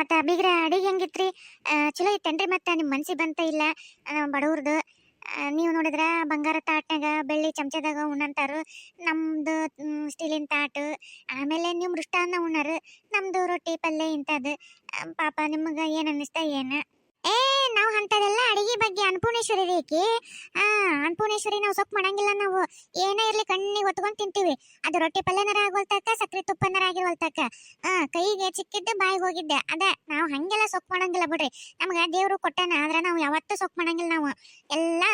ಮತ್ತೆ ಬೀಗ್ರ ಅಡಿಗೆ ಹೆಂಗಿತ್ರಿ? ಚಲೋ ಇತ್ತೇನ್ರಿ ಮತ್ತೆ? ನಿಮ್ಮ ಮನ್ಸಿಗೆ ಬಂತ ಇಲ್ಲ? ಬಡವ್ರದ್ದು ನೀವು ನೋಡಿದ್ರೆ ಬಂಗಾರ ತಾಟ್ನಾಗ ಬೆಳ್ಳಿ ಚಮಚದಾಗ ಉಣ್ಣಂತಾರು. ನಮ್ದು ಸ್ಟೀಲಿನ ತಾಟು. ಆಮೇಲೆ ನೀವು ಮೃಷ್ಟಾನ್ನ ಉಣ್ಣಾರು. ನಮ್ದು ರೊಟ್ಟಿ ಪಲ್ಲೆ ಇಂಥದ್ದು ಪಾಪ ನಿಮಗೆ ಏನು ಅನ್ನಿಸ್ತಾ ಏನು? ಏ ನಾವು ಅಂತದೆಲ್ಲ ಅಡಿಗೆ ಬಗ್ಗೆ ಅನ್ನಪೂರ್ಣೇಶ್ವರಿ ರೀಕಿ ಆ ಅನ್ನಪೂರ್ಣೇಶ್ವರಿ ನಾವು ಸೊಪ್ಪು ಮಾಡಂಗಿಲ್ಲ ನಾವು. ಏನೇ ಇರ್ಲಿ ಕಣ್ಣಿಗೆ ಹೊತ್ಕೊಂಡ್ ತಿಂತೀವಿ. ಅದು ರೊಟ್ಟಿ ಪಲ್ಯನರ ಆಗೋಲ್ತಕ್ಕ, ಸಕ್ರೆ ತುಪ್ಪನರ ಆಗಿರೋಲ್ತಕ್ಕ. ಆ, ಕೈಗೆ ಚಿಕ್ಕಿದ್ದ ಬಾಯಿಗೆ ಹೋಗಿದ್ದೆ. ಅದ, ನಾವು ಹಂಗೆಲ್ಲ ಸೊಪ್ಪು ಮಾಡಂಗಿಲ್ಲ ಬಿಡ್ರಿ. ನಮ್ಗೆ ದೇವ್ರು ಕೊಟ್ಟಾನ, ಆದ್ರೆ ನಾವು ಯಾವತ್ತೂ ಸೊಪ್ಪು ಮಾಡಂಗಿಲ್ಲ ನಾವು. ಎಲ್ಲ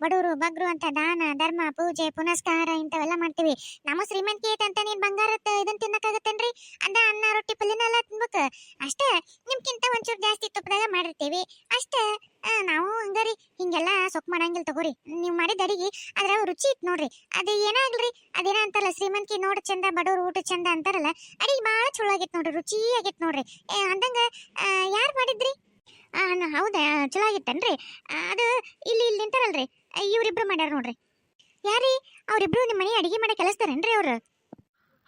ಬಡವರು ಬಗ್ರು ಅಂತ ದಾನ, ಧರ್ಮ, ಪೂಜೆ, ಪುನಸ್ಕಾರ ಇಂಥವೆಲ್ಲ ಮಾಡ್ತೀವಿ. ನಮ್ಮ ಶ್ರೀಮಂತ ಐತೆ ಅಂತ ನೀನ್ ಬಂಗಾರ ಇದನ್ನ ತಿನ್ನಕ್ಕಾಗತ್ತೇನ್ರಿ? ಅದ ಅನ್ನ, ರೊಟ್ಟಿ ಪಲ್ಯನೆಲ್ಲ ತಿನ್ಬೇಕು. ಅಷ್ಟೇ ನಿಮ್ಗಿಂತ ಒಂಚೂರು ಜಾಸ್ತಿ ತುಪ್ಪದಾಗ ಮಾಡಿರ್ತೀವಿ. ಅಷ್ಟೇ. ನಾವು ಹಂಗಾರಿ ಹಿಂಗೆಲ್ಲ ಸೊಪ್ಪು ಮಾಡಂಗಿಲ್ಲ ತಗೋರಿ. ನೀವು ಮಾಡಿದ ಅಡಿಗೆ ಅದ್ರ ರುಚಿ ಇತ್ತು ನೋಡ್ರಿ. ಅದು ಏನಾಗ್ಲಿ ಅದೇನ ಅಂತಾರಲ್ಲ ಶ್ರೀಮಂತಿ ನೋಡ್ ಚಂದ, ಬಡವ್ರು ಊಟ ಚಂದ ಅಂತಾರಲ್ಲ, ಅಡಿಗೆ ಭಾಳ ಚಲೋ ಆಗೈತೆ ನೋಡ್ರಿ, ರುಚಿ ಆಗೈತೆ ನೋಡ್ರಿ. ಅಂದಂಗ ಯಾರು ಮಾಡಿದ್ರಿ? ಹೌದಾ ಚಲೋ ಆಗಿತ್ತನ್ರಿ ಅದು ಇಲ್ಲಿ ಇಲ್ಲಿ ನಿಂತಾರಲ್ರಿ. ಇವ್ರಿಬ್ರು ಮಾಡ್ಯಾರ ನೋಡ್ರಿ. ಯಾರಿ? ಅವರಿಬ್ರು ನಿಮ್ಮ ಮನೆ ಅಡಿಗೆ ಮಾಡೋ ಕೆಲಸದಾರೇನ್ರಿ ಅವ್ರು?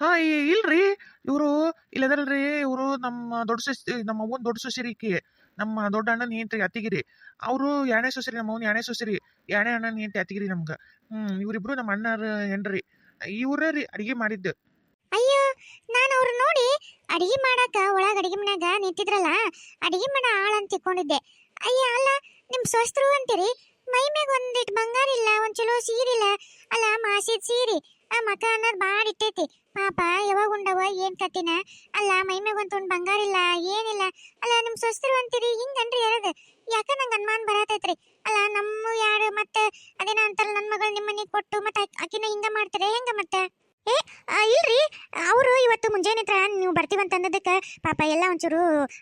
ಹಾ ಇಲ್ರಿ. ಇವರು ಇಲ್ಲದಲ್ರಿ ಇವರು ನಮ್ಮ ದೊಡ್ಡ ಸೊಸಿ ನಮ್ಮ ಅವ್ವನ ದೊಡ್ಡ ಸೊಸಿರಿಕಿ ನಮ್ಮ ದೊಡ್ಡ ಅಣ್ಣನ ಹೆಂಡ್ತಿ ಅತ್ತಿಗಿರಿ. ಅವರು ಎರಡನೇ ಸೊಸಿರಿ, ನಮ್ಮ ಅವ್ನ ಎರಡನೇ ಸೊಸಿರಿ. ಎರಡನೇ ಅಣ್ಣ ಹೆಂಡ್ತಿ ಅತ್ತಿಗಿರಿ ನಮ್ಗೆ. ಹ್ಮ್, ಇವರಿಬ್ರು ನಮ್ಮ ಅಣ್ಣರ, ಹೆಂಡ್ರಿ. ಇವರೇ ರೀ ಅಡಿಗೆ ಮಾಡಿದ್ದು. ಅಯ್ಯೋ, ನಾನು ಅವ್ರು ನೋಡಿ ಅಡಿಗೆ ಮಾಡಾಕ ಒಳಗ ಅಡಿಗೆ ಮನ್ಯಾಗ ನಿಂತಿದ್ರಲ್ಲ, ಅಡಿಗೆ ಮಾಡ ಆಳ್ ಅಂತ ತಿಳ್ಕೊಂಡಿದ್ದೆ. ಅಯ್ಯ, ಅಲ್ಲ, ನಿಮ್ ಸೊಸ್ತರು ಅಂತೀರಿ? ಮೈ ಮ್ಯಾಗ ಒಂದಿಟ್ ಬಂಗಾರ ಇಲ್ಲ, ಒಂದ್ ಚಲೋ ಸೀರೆ ಇಲ್ಲ. ಅಲ್ಲ, ಮಾಸಿದ್ ಸೀರೆ. ಆ ಮಕ ಅನ್ನೋದ್ ಭಾಳ ಇಟ್ಟೈತಿ. ಪಾಪ ಯಾವಾಗ ಉಂಡವ ಏನ್ ಕತ್ತಿನ ಅಲ್ಲ, ಮೈ ಮ್ಯಾಗ ಒಂದ್ ಬಂಗಾರ ಇಲ್ಲ, ಏನಿಲ್ಲ. ಅಲ್ಲ, ನಿಮ್ ಸೊಸ್ತರು ಅಂತೀರಿ ಹಿಂಗನ್ರಿ ಹೇಳದ ಯಾಕ ನಂಗೆ ಅನುಮಾನ ಬರತೈತ್ರಿ? ಅಲ್ಲ, ನಮ್ಮ ಯಾರು ಮತ್ತೆ ಅದೇನ ಅಂತಾರಲ್ಲ ನನ್ನ ಮಗಳು ನಿಮ್ಮ ಮನೆಗೆ ಕೊಟ್ಟು ಮತ್ತೆ ಆಕಿನ ಹಿಂಗ ಮಾಡ್ತಾರೆ? ಹೆಂಗ ಮತ್ತೆ? ಏ ಇಲ್ರಿ ಅವರು ಇವತ್ತು ಮುಂಜಾನೆ ಹತ್ರ ನೀವು ಬರ್ತೀವಂತ ಅನ್ನೋದಕ್ಕೆ ಪಾಪ ಎಲ್ಲ ಒಂಚೂರು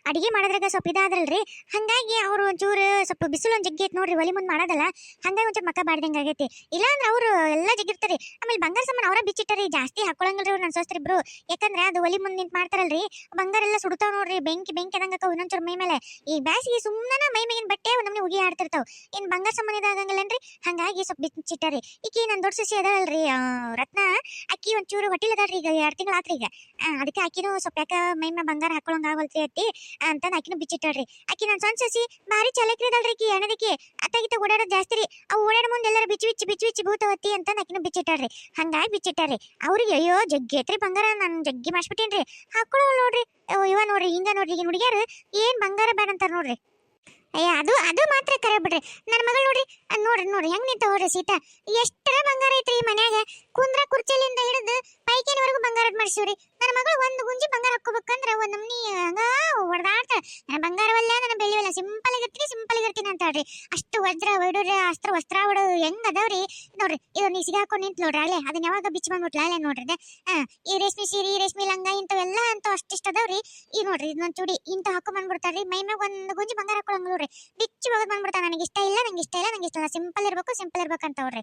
ಅಡಿಗೆ ಮಾಡೋದ್ರಾಗ ಸ್ವಲ್ಪ ಇದಾದ್ರಲ್ರಿ. ಹಂಗಾಗಿ ಅವರು ಒಂಚೂರು ಸ್ವಲ್ಪ ಬಿಸಿಲು ಒಂದು ಜಗ್ಗಿ ಐತೆ ನೋಡ್ರಿ, ಒಲಿ ಮುಂದೆ ಮಾಡೋದಲ್ಲ. ಹಂಗಾಗಿ ಒಂಚೂರು ಮಕ್ಕ ಬಾಡ್ದಂಗೆ ಆಗೈತಿ. ಇಲ್ಲಾಂದ್ರೆ ಅವರು ಎಲ್ಲ ಜಗ್ಗಿರ್ತಾರೆ ಆಮೇಲೆ ಬಂಗಾರ ಸಾಮಾನು ಅವರ ಬಿಚ್ಚಿಟ್ಟರಿ, ಜಾಸ್ತಿ ಹಾಕೊಳಂಗಿಲ್ರಿ ಅವ್ರು ನನ್ನ ಸೋಸ್ತ್ರಿಬ್ರು ಯಾಕಂದ್ರೆ ಅದು ಒಲಿ ಮುಂದೆ ನಿಂತು ಮಾಡ್ತಾರಲ್ರಿ. ಬಂಗಾರ ಎಲ್ಲ ಸುಡ್ತಾವ್ ನೋಡ್ರಿ, ಬೆಂಕಿ ಬೆಂಕಿ ಅದಂಗಕ್ಕ ಒಂದೊಂಚೂರು ಮೈ ಮೇಲೆ. ಈ ಬ್ಯಾಸಿಗೆ ಸುಮ್ಮನೆ ಮೈ ಮೇಗಿನ ಬಟ್ಟೆ ನಮ್ಮನೆ ಉಗಿ ಆಡ್ತಿರ್ತಾವ. ಇನ್ ಬಂಗಾರ ಸಾಮಾನು ಇದಾಗಂಗಿಲ್ಲನ್ರಿ? ಹಂಗಾಗಿ ಸ್ವಲ್ಪ ಬಿಚ್ಚಿಟ್ಟರಿ. ಈಕೆ ನನ್ನ ದೊಡ್ಡ ಸಸಿ ಅದಲ್ರಿ ರತ್ನ. ಅಕ್ಕಿ ಒಂಚೂರು ಹೊಟ್ಟಿಲ್ ಅದಾಳ್ರಿ ಈಗ, ಎರಡು ತಿಂಗಳು ಆತ್ರಿ ಈಗ. ಅದಕ್ಕೆ ಅಕ್ಕಿನೂ ಸ್ವಲ್ಪ ಯಾಕೆ ಮೈ ಮ್ಯಾಗ ಬಂಗಾರ ಹಾಕೊಳಂಗ ಆಗಲ್ತಿ ಅತ್ತಿ ಅಂತಂದ್ ಅಕ್ಕಿನೂ ಬಿಚ್ಚಿಟ್ಟಾಳ್ರಿ. ಅಕ್ಕಿ ನನ್ನ ಸ್ವಂತ ಸಸಿ, ಭಾರಿ ಚಲಕ್ರಿ ಅದಲ್ರಿ ಆಕಿ ಎಣದಕ್ಕೆ ಅತ್ತಾಗಿತ್ತ ಓಡಾಡೋದು ಜಾಸ್ತಿ ರೀ. ಅವು ಓಡಾಡ ಮುಂದೆ ಎಲ್ಲಾರ ಬಿಚ್ಚಿ ಬಿಚ್ಚಿ ಬಿಚ್ಚಿ ಭೂತವತ್ತಿ ಅಂತ ಅಕ್ಕಿನೂ ಬಿಚ್ಚಿಟ್ಟಾಳ್ರಿ. ಹಂಗಾಗಿ ಬಿಚ್ಚಿಟ್ಟಾರ್ರಿ ಅವ್ರಿಗೆ ಅಯ್ಯೋ ಜಗ್ಗಿ ಐತ್ರಿ ಬಂಗಾರ, ನಾನು ಜಗ್ಗಿ ಮಾಡ್ಸ್ಬಿಟ್ಟೇನ್ರಿ. ಹಾಕೊಳ್ಳೋ ನೋಡ್ರಿ. ಇವ ನೋಡ್ರಿ, ಹಿಂಗ ನೋಡ್ರಿ ಈಗ ಹುಡುಗಿಯಾರು ಏನ್ ಬಂಗಾರ ಬೇಡ ಅಂತಾರ ನೋಡ್ರಿ. ಅಯ್ಯ, ಅದು ಅದು ಮಾತ್ರ ಕರೆ ಬಿಡ್ರಿ ನನ್ನ ಮಗಳು ನೋಡ್ರಿ ನೋಡ್ರಿ ನೋಡ್ರಿ, ಹೆಂಗ್ ನಿಂತ ನೋಡ್ರಿ ಸೀತಾ? ಎಷ್ಟರ ಬಂಗಾರ ಐತ್ರಿ ಈ ಮನ್ಯಾಗ? ಕುಂದ್ರ ಕುರ್ಚಿಲಿಂದ ಹಿಡಿದು ಪೈಕಿನವರೆಗೂ ಬಂಗಾರ ಮಾಡಿಸಿವ್ರಿ ನನ್ನ ಮಗಳು ಒಂದು ಗುಂಜಿ ಬಂಗಾರ ಹಾಕೋಬೇಕಂದ್ರ ಒಂದ್ ನಮ್ನಿ ಹಂಗ ಹೊಡೆದಾಡ್ತಾಳೆ. ನನ್ನ ಬೆಳ್ಳಿವಲ್ಲ ಸಿಂಪಲ್ ಆಗಿರ್ತೀನಿ ಸಿಂಪಲ್ ಹೇಳ್ರಿ ಅಷ್ಟು ವಜ್ರ ವೈಡೂರ್ಯ ಅಸ್ತ್ರ, ವಸ್ತ್ರ ಹೊಡು ಹೆಂಗ್ ಅದಾವ್ರಿ? ನೋಡ್ರಿ ಇದು ನೀ ಸಿಗಾಕೊಂಡು ನಿಂತ್ ನೋಡ್ರಿ ಅಲ್ಲೇ. ಅದನ್ನ ಯಾವಾಗ ಬಿಚ್ಚ ಬಂದ್ಬಿಟ್ಲ ಅಲ್ಲೇ ನೋಡ್ರಿ. ಈ ರೇಷ್ಮೆ ಸೀರೆ, ರೇಷ್ಮೆ ಲಂಗ ಇಂಥವೆಲ್ಲ ಅಂತ ಅಷ್ಟಿಷ್ಟ ಅದಾವ್ರಿ. ಈ ನೋಡ್ರಿ ಇದೊಂದು ಚೂಡಿ ಇಂತ ಹಾಕೊಂಡ್ ಬಂದ್ಬಿಡ್ತಾರ್ರಿ. ಮೈ ಮ್ಯಾಗ ಒಂದ್ ಗುಂಜಿ ಬಂಗಾರ ಹಾಕೊಳಂಗ್ ನೋಡ್ರಿ ಬಿಚ್ಚಿ ಹೋಗೋದು ಬಂದ್ಬಿಡ್ತಾರ ನನಗೆ ಇಷ್ಟ ಇಲ್ಲ, ನಂಗೆ ಇಷ್ಟ ಇಲ್ಲ, ನಂಗೆ ಇಷ್ಟ ಇಲ್ಲ. ಸಿಂಪಲ್ ಇರ್ಬೇಕು, ಸಿಂಪಲ್ ಇರ್ಬೇಕಂತ ಅವ್ರಿ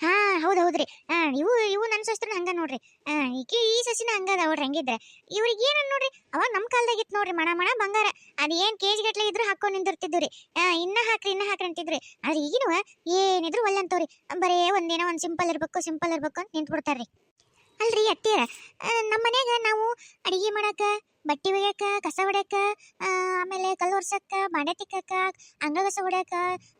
ಹಾ ಹೌದು ಹೌದ್ರಿ ಹಾ, ಇವು ಇವು ನನ್ನ ಸಸ್ತ್ರನ ಹಂಗ ನೋಡ್ರಿ. ಹಾ, ಈಕಿ, ಈ ಸಸಿನ ಹಂಗ ಅದ ಅವ್ರಿ ಹಂಗಿದ್ರೆ. ಇವ್ರಿಗೆ ಏನ್ ನೋಡ್ರಿ? ಅವಾಗ ನಮ್ಮ ಕಾಲದಾಗ ಇತ್ತು ನೋಡ್ರಿ ಮಣ ಮಣ ಬಂಗಾರ. ಅದ್ ಏನ್ ಕೆಜಿ ಗಟ್ಲೆ ಇದ್ರು ಹಾಕೊಂಡ್ ರೀ ಆ ಇನ್ನ ಹಾಕ್ರಿ ಇನ್ನ ಹಾಕ್ರಿ ಅಂತಿದ್ರಿ ಆದ್ರೆ ಈಗಿನವ ಏನಿದ್ರು ಒಳ್ಳೆ ಅಂತವ್ರಿ. ಬರೇ ಒಂದೇನೋ ಒಂದ್ ಸಿಂಪಲ್ ಇರ್ಬೇಕು ಸಿಂಪಲ್ ಇರ್ಬೇಕು ಅಂತ ನಿಂತ್ಬಿಡ್ತಾರ್ರಿ. ಅಲ್ರಿ ಅತ್ತಿಯರ ನಮ್ಮ ಮನ್ಯಾಗ ನಾವು ಅಡಿಗೆ ಮಾಡಾಕ ಬಟ್ಟೆ ಒಗ್ಯಾಕ ಕಸ ಹೊಡ್ಯಾಕ ಆಮೇಲೆ ಕಲ್ಲು ಒರ್ಸಕ್ಕ, ಬಾಂಡೆ ತಿಕ್ಕಕ್ಕ ಅಂಗಳ ಕಸ ಹೊಡ್ಯಾಕ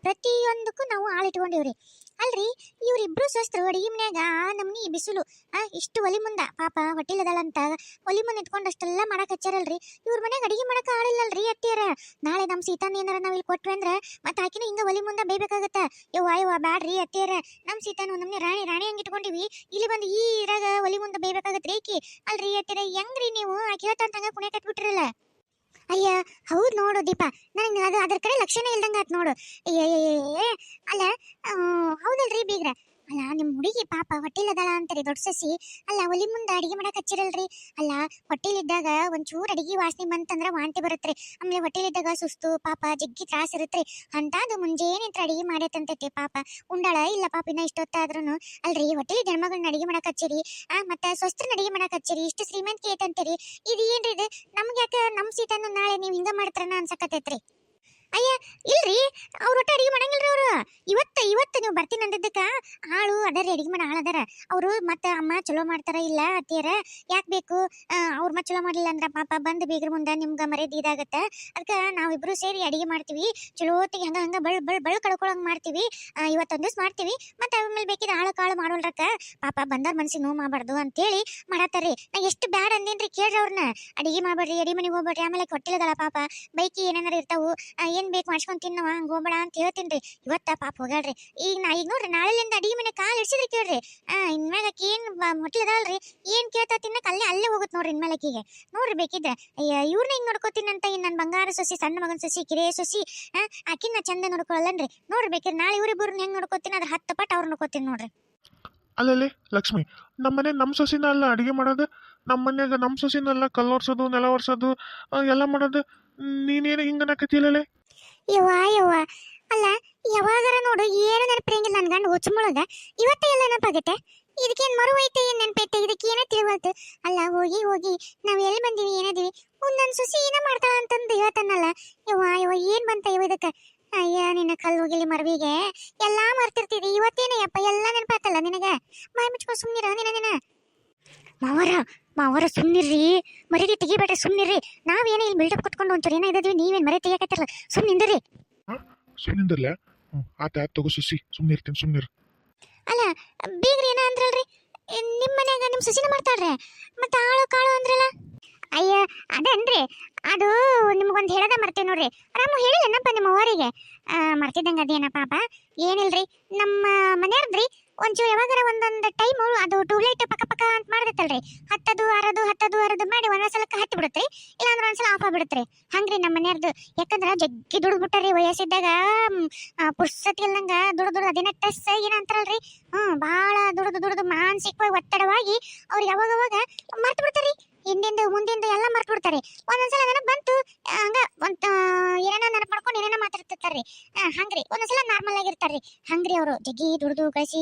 ಪ್ರತಿಯೊಂದಕ್ಕೂ ನಾವು ಆಳ್ ರೀ ಅಲ್ರಿ, ಇವ್ರಿಬ್ರು ಸ್ವಸ್ಥರು ಅಡಿಗೆ ಮನ್ಯಾಗ ಆ ನಮ್ನಿ ಬಿಸಿಲು, ಆ, ಇಷ್ಟು ಒಲಿ ಮುಂದ, ಪಾಪ ಹೊಟ್ಟಿಲದಳಂತ ಒಲಿ ಮುಂದೆ ನಿಂತ್ಕೊಂಡು ಅಷ್ಟೆಲ್ಲ ಮಾಡಕ್ಕೆ ಹಚ್ಚಾರಲ್ರಿ ಇವ್ರ ಮನ್ಯಾಗ ಅಡಿಗೆ ಮಾಡಕ್ ಆಳಿಲ್ಲಲ್ರಿ ಅತ್ತಿಯರ. ನಾಳೆ ನಮ್ಮ ಸೀತಾನ ಏನಾರ ನಾವು ಇಲ್ಲಿ ಕೊಟ್ವಿ ಅಂದ್ರೆ ಮತ್ತೆ ಆಕಿನ ಹಿಂಗೆ ಒಲಿ ಮುಂದೆ ಬೇಯಬೇಕಾಗತ್ತೆ. ಯವ್ವ ಯವ್ವ, ಬ್ಯಾಡ್ರಿ ಅತ್ತಿಯರ. ನಮ್ಮ ಸೀತಾನು ನಮ್ಮನೆ ರಾಣಿ ರಾಣಿ ಹಂಗೆ ಇಟ್ಕೊಂಡಿವಿ. ಇಲ್ಲಿ ಬಂದು ಈ ಇರಾಗ ಒಲಿ ಮುಂದೆ ಬೇಯ್ಬೇಕಾಗತ್ರಿ ಈಕಿ ಅಲ್ರಿ ಅತ್ತಿಯರ, ಹೆಂಗ್ರಿ ನೀವು? ಆಕಿ ಹೇಳ್ತಾರಂತ ಹಂಗ ಕುಣೆ ಕಟ್ಬಿಟ್ರಲ್ಲ. ಅಯ್ಯ, ಹೌದು ನೋಡು ದೀಪ. ನನಗೆ ಅದು ಅದ್ರ ಕಡೆ ಲಕ್ಷಣ ಇಲ್ದಂಗ ಆತ್ ನೋಡು. ಅಲ್ಲ ಹೌದಲ್ರಿ ಬೀಗ್ರ. ಅಲ್ಲ ನಿಮ್ಮ ಹುಡುಗಿ ಪಾಪ ಹೊಟ್ಟಿಲದಳ ಅಂತಾರೆ ದೊಡ್ಡ ಸಸಿ. ಅಲ್ಲ, ಒಲಿ ಮುಂದೆ ಅಡಿಗೆ ಮಾಡಕ್ಕೆ ಹಚ್ಚಿರಲ್ರಿ? ಅಲ್ಲ, ಹೊಟ್ಟಿಲಿದ್ದಾಗ ಒಂಚೂರು ಅಡಿಗೆ ವಾಸನೆ ಬಂತಂದ್ರೆ ವಾಂತಿ ಬರುತ್ತೆ ಆಮೇಲೆ ಹೊಟ್ಟಿಲಿದ್ದಾಗ ಸುಸ್ತು, ಪಾಪ ಜಗ್ಗಿ ತ್ರಾಸ ಇರುತ್ತೆ ಅಂತಾದು ಮುಂಜಾನೆ ಅಂತ ಅಡಿಗೆ ಮಾಡೈತಂತೈತಿ ಪಾಪ. ಉಂಡಾಳ, ಇಲ್ಲ ಪಾಪ ಇನ್ನ ಇಷ್ಟೊತ್ತಾದ್ರೂ ಅಲ್ರಿ, ಹೊಟ್ಟಿಲಿ ಹೆಣ್ಮಗಳನ್ನ ಅಡಿಗೆ ಮಾಡಕ್ಕೆ ಹಚ್ಚಿರಿ. ಆ, ಮತ್ತೆ ಸ್ವಸ್ತ್ರನ ಅಡಿಗೆ ಮಾಡಕ್ ಹಚ್ಚಿರಿ. ಇಷ್ಟು ಶ್ರೀಮಂತಿಕೆ ಐತಂತೀರಿ. ಇದು ಏನ್ರಿ ಇದು? ನಮ್ಗೆ ಯಾಕೆ ನಮ್ಮ ಸೀಟನ್ನು ನಾಳೆ ನೀವು ಹಿಂಗ ಮಾಡ್ತಾರನ ಅನ್ಸಕತ್ತೈತ್ರಿ. ಅಯ್ಯ, ಇಲ್ರಿ, ಅವ್ರ ಒಟ್ಟ ಅಡಿಗೆ ಮಾಡಂಗಿಲ್ರಿ ಅವರು. ಇವತ್ತು ಇವತ್ತು ನೀವು ಬರ್ತೀನಿ ಅಂದಿದ್ದಕ್ಕ. ಆಳು ಅದರ ಅಡಿಗೆ ಮಾಡಿ ಆಳು ಅದಾರ. ಅವರು ಮತ್ತೆ ಅಮ್ಮ ಚಲೋ ಮಾಡ್ತಾರ ಇಲ್ಲ ಅತ್ತಿಯರ? ಯಾಕೆ ಬೇಕು? ಅವ್ರ ಮತ್ತೆ ಚಲೋ ಮಾಡಿಲ್ಲ ಅಂದ್ರೆ ಪಾಪ ಬಂದು ಬೀಗ್ರ ಮುಂದೆ ನಿಮ್ಗೆ ಮರ್ಯಾದೆ ಇದಾಗತ್ತ. ಅದಕ್ಕೆ ನಾವಿಬ್ರು ಸೇರಿ ಅಡಿಗೆ ಮಾಡ್ತೀವಿ. ಚಲೋ ಹಂಗೆ ಹಂಗ ಬಳ್ ಬಳ್ ಬಳ್ ಕಳ್ಕೊಳಂಗ್ ಮಾಡ್ತೀವಿ. ಇವತ್ತೊಂದು ದಿವ್ಸ ಮಾಡ್ತೀವಿ. ಮತ್ತೆ ಆಮೇಲೆ ಬೇಕಿದ್ರೆ ಆಳು ಕಾಳು ಮಾಡೋಲ್ರಕ್ಕ. ಪಾಪ ಬಂದವ್ರ ಮನ್ಸಿಗೆ ನೋವು ಮಾಡಬಾರ್ದು ಅಂತೇಳಿ ಮಾಡತ್ತಾರ್ರಿ. ನಾ ಎಷ್ಟು ಬ್ಯಾಡ್ ಅಂದೇನ್ರಿ ಕೇಳ್ರಿ ಅವ್ರನ್ನ ಅಡಿಗೆ ಮಾಡಬೇಡ್ರಿ, ಅಡಿ ಮನೆಗೆ ಹೋಗ್ಬೇಡ್ರಿ. ಆಮೇಲೆ ಕೊಟ್ಟಿಲ್ಲದಲ್ಲ ಪಾಪ. ಬೈಕಿ ಏನೇನಾರು ಇರ್ತಾವು. ಏನ್ ಬೇಕು ಮಾಡ್ಸ್ಕೊಂಡು ತಿನ್ನವ, ಹಂಗೆ ಹೋಗ್ಬೇಡ ಅಂತ ಹೇಳ್ತೀನಿ ರೀ ಇವತ್ತ ಪಾಪ ಹೋಗ್ಯಾಳ್ರಿ. ಈಗ ನಾ ಈಗ ನೋಡ್ರಿ ನಾಳೆಲಿಂದ ಅಡಿಗೆ ಮನೆ ಕಾಲ್ ಇಡ್ಸಿದ್ರಿ ಕೇಳ್ರಿ. ಆ ಇನ್ಮ್ಯಾಗ ಆಕಿ ಏನ್ ಹೊಟ್ಟಿಲದಲ್ರಿ ಏನ್ ಕೇಳ್ತಾ ತಿನ್ನಕ್ ಅಲ್ಲೇ ಅಲ್ಲೇ ಹೋಗುತ್ತೆ ನೋಡ್ರಿ ಇನ್ಮೇಲೆ ಆಕಿಗೆ ನೋಡ್ರಿ ಬೇಕಿದ್ರೆ. ಅಯ್ಯ ಇವ್ರನ್ನ ಹಿಂಗ್ ನೋಡ್ಕೋತೀನಿ ಅಂತ ಇನ್ ನನ್ನ ಬಂಗಾರ ಸೊಸಿ ಸಣ್ಣ ಮಗನ ಸೊಸಿ ಕಿರೇ ಸೊಸಿ ಆಕಿನ ಚಂದ ನೋಡ್ಕೊಳ್ಳಲ್ಲನ್ರಿ ನೋಡ್ರಿ ಬೇಕಿದ್ರೆ ನಾಳೆ ಇವ್ರಿಬ್ಬರನ್ನ ಹೆಂಗ್ ನೋಡ್ಕೋತೀನಿ ಅದ್ರ ಹತ್ತು ಪಟ್ಟು ಅವ್ರು ನೋಡ್ಕೋತೀನಿ ನೋಡ್ರಿ. ಅಲ್ಲಲ್ಲಿ ಲಕ್ಷ್ಮಿ ನಮ್ಮ ಮನೆ ನಮ್ಮ ಸೊಸಿನ ಅಲ್ಲ ಅಡಿಗೆ ಮಾಡೋದು ನಮ್ಮ ಮನ್ಯಾಗ ನಮ್ಮ ಸೊಸಿನಲ್ಲ ಕಲ್ಲು ಒರ್ಸೋದು ನೆಲ ಒರ್ಸೋದು ಎಲ್ಲ ಮಾಡೋದು ನೀನೇನು ಹಿಂಗೆ ಅನ್ನಕತ್ತಿಲ್ಲಲೆ ಯವ್ವ ಯವ್ವ. ಅಲ್ಲ ಯಾವಾಗಾರ ನೋಡು ಏನು ನೆನಪಿರಂಗಿಲ್ಲ ನನ್ ಗಂಡ ಹುಚ್ಚುಮೊಳಗ ಇವತ್ತ ಎಲ್ಲ ನೆನಪಾಗತ್ತೆ ಇದಕ್ಕೇನ್ ಮರು ಐತೆ ಏನ್ ನೆನಪೈತೆ ಇದಕ್ಕೆ ಏನೇ ತಿಳಿವಲ್ತು ಅಲ್ಲ ಹೋಗಿ ಹೋಗಿ ನಾವ್ ಎಲ್ಲಿ ಬಂದೀವಿ ಏನದೀವಿ ಒಂದೊಂದ್ ಸೊಸಿ ಏನ ಮಾಡ್ತಾಳ ಅಂತಂದು ಹೇಳ್ತಾನಲ್ಲ ಯವ್ವ ಯವ್ವ ಏನ್ ಬಂತ ಇವ ಇದಕ್ಕ ಅಯ್ಯ ನಿನ್ನ ಕಲ್ಲು ಹೋಗಿಲಿ ಮರವಿಗೆ ಎಲ್ಲಾ ಮರ್ತಿರ್ತಿದಿ ಇವತ್ತೇನಯ್ಯಪ್ಪ ಎಲ್ಲಾ ನೆನಪಾತಲ್ಲ ನಿನಗ ಬಾಯ್ ಮುಚ್ಕೊಂಡ್ ಸುಮ್ನಿರ ನಿನ ನಿನ ಮಾವರ ಮಾವರ ಸುಮ್ನಿರ್ರಿ ಮರಿಗೆ ತೆಗಿಬೇಡ್ರಿ ಸುಮ್ನಿರ್ರಿ ನಾವೇನೇ ಇಲ್ಲಿ ಬಿಲ್ಡಪ್ ಕೊಟ್ಕೊಂಡು ಒಂಚೂರು ಏನೋ ಇದ್ದೀವಿ ನೀವೇನ್ ಮರೆ ತೆಗಿಯಕತ್ತಿರಲ್ಲ ಸುಮ್ ನಿಂದ್ರಿ ಸುಮ್ಮನಿಂದಲ್ಲ ಹ್ಞೂ ಆತ ಆತ ತಗೋ ಸುಸಿ ಸುಮ್ಮನೆ ಇರ್ತೀನಿ ಸುಮ್ಮನೆ ಅಲ್ಲ ಬೀಗ್ರಿ ಏನ ಅಂದ್ರಲ್ರಿ? ನಿಮ್ಮ ಮನೆಯಾಗ ಮನ್ಯಾಗ ನಿಮ್ ಸೊಸಿನ ಮಾಡ್ತಾಳ್ರಿ? ಮತ್ತೆ ಆಳು ಕಾಳು ಅಂದ್ರಲ್ಲ? ಅಯ್ಯ ಅದೇನ್ರಿ. ಅದು ನಿಮ್ಗೊಂದು ಹೇಳದ ಮರ್ತೇವೆ ನೋಡ್ರಿ. ರಾಮು ಹೇಳಿಲ್ಲನಪ್ಪ ನಿಮ್ಮ ಅವರಿಗೆ ಮರ್ತಿದ್ದಂಗೆ ಅದೇನ ಪಾಪ? ಏನಿಲ್ರಿ? ನಮ್ಮ ಮನೆಯವ್ರದ್ರಿ? ಒಂಚೂರು ಯಾವಾಗಾರ ಒಂದೊಂದು ಟೈಮು ಅದು ಟ್ಯೂಬ್ಲೈಟ್ ಪಕ್ಕ ಪಕ್ಕ ಅಂತ ಮಾಡ್ದತ್ತಲ್ರಿ ಹತ್ತದು ಅರದು ಹತ್ತದು ಅರದು ಮಾಡಿ ಒಂದೊಂದ್ಸಲಕ್ಕೆ ಹತ್ತಿ ಬಿಡುತ್ತೆ ಇಲ್ಲಾಂದ್ರೆ ಒಂದ್ಸಲ ಆಫ್ ಆಗ್ಬಿಡುತ್ತೆ ಹಂಗ್ರಿ ನಮ್ಮ ಮನೆಯವ್ರದ್ದು ಯಾಕಂದ್ರೆ ಜಗ್ಗಿ ದುಡ್ದು ಬಿಟ್ಟಾರಿ ವಯಸ್ಸಿದ್ದಾಗ ಪುರ್ಸತಿ ಇಲ್ದಂಗ ದುಡ್ದು ದುಡ್ದು ಅದೇನ ಟಸ್ ಏನ ಅಂತಾರಲ್ರಿ. ಹ್ಮ್ ಭಾಳ ದುಡ್ದು ದುಡ್ದು ಮಾನಸಿಕವಾಗಿ ಒತ್ತಡವಾಗಿ ಅವ್ರು ಯಾವಾಗ ಅವಾಗ ಮರ್ತು ಬಿಡ್ತಾರಿ ಹಿಂದಿಂದು ಮುಂದಿಂದು ಎಲ್ಲ ಮರ್ತು ಬಿಡ್ತಾರೆ ಒಂದೊಂದ್ಸಲ ನೆನಪು ಬಂತು ಹಂಗ ಒಂದ್ ಏನೇನೋ ನೆನಪು ಮಾಡ್ಕೊಂಡು ಏನೇನೋ ಮಾತಾಡ್ತಿರ್ತಾರ್ರಿ. ಹಂಗ್ರಿ, ಒಂದೊಂದ್ಸಲ ನಾರ್ಮಲ್ ಆಗಿರ್ತಾರ್ರಿ. ಹಂಗ್ರಿ ಅವರು ಜಗ್ಗಿ ದುಡ್ದು, ಕಳಿಸಿ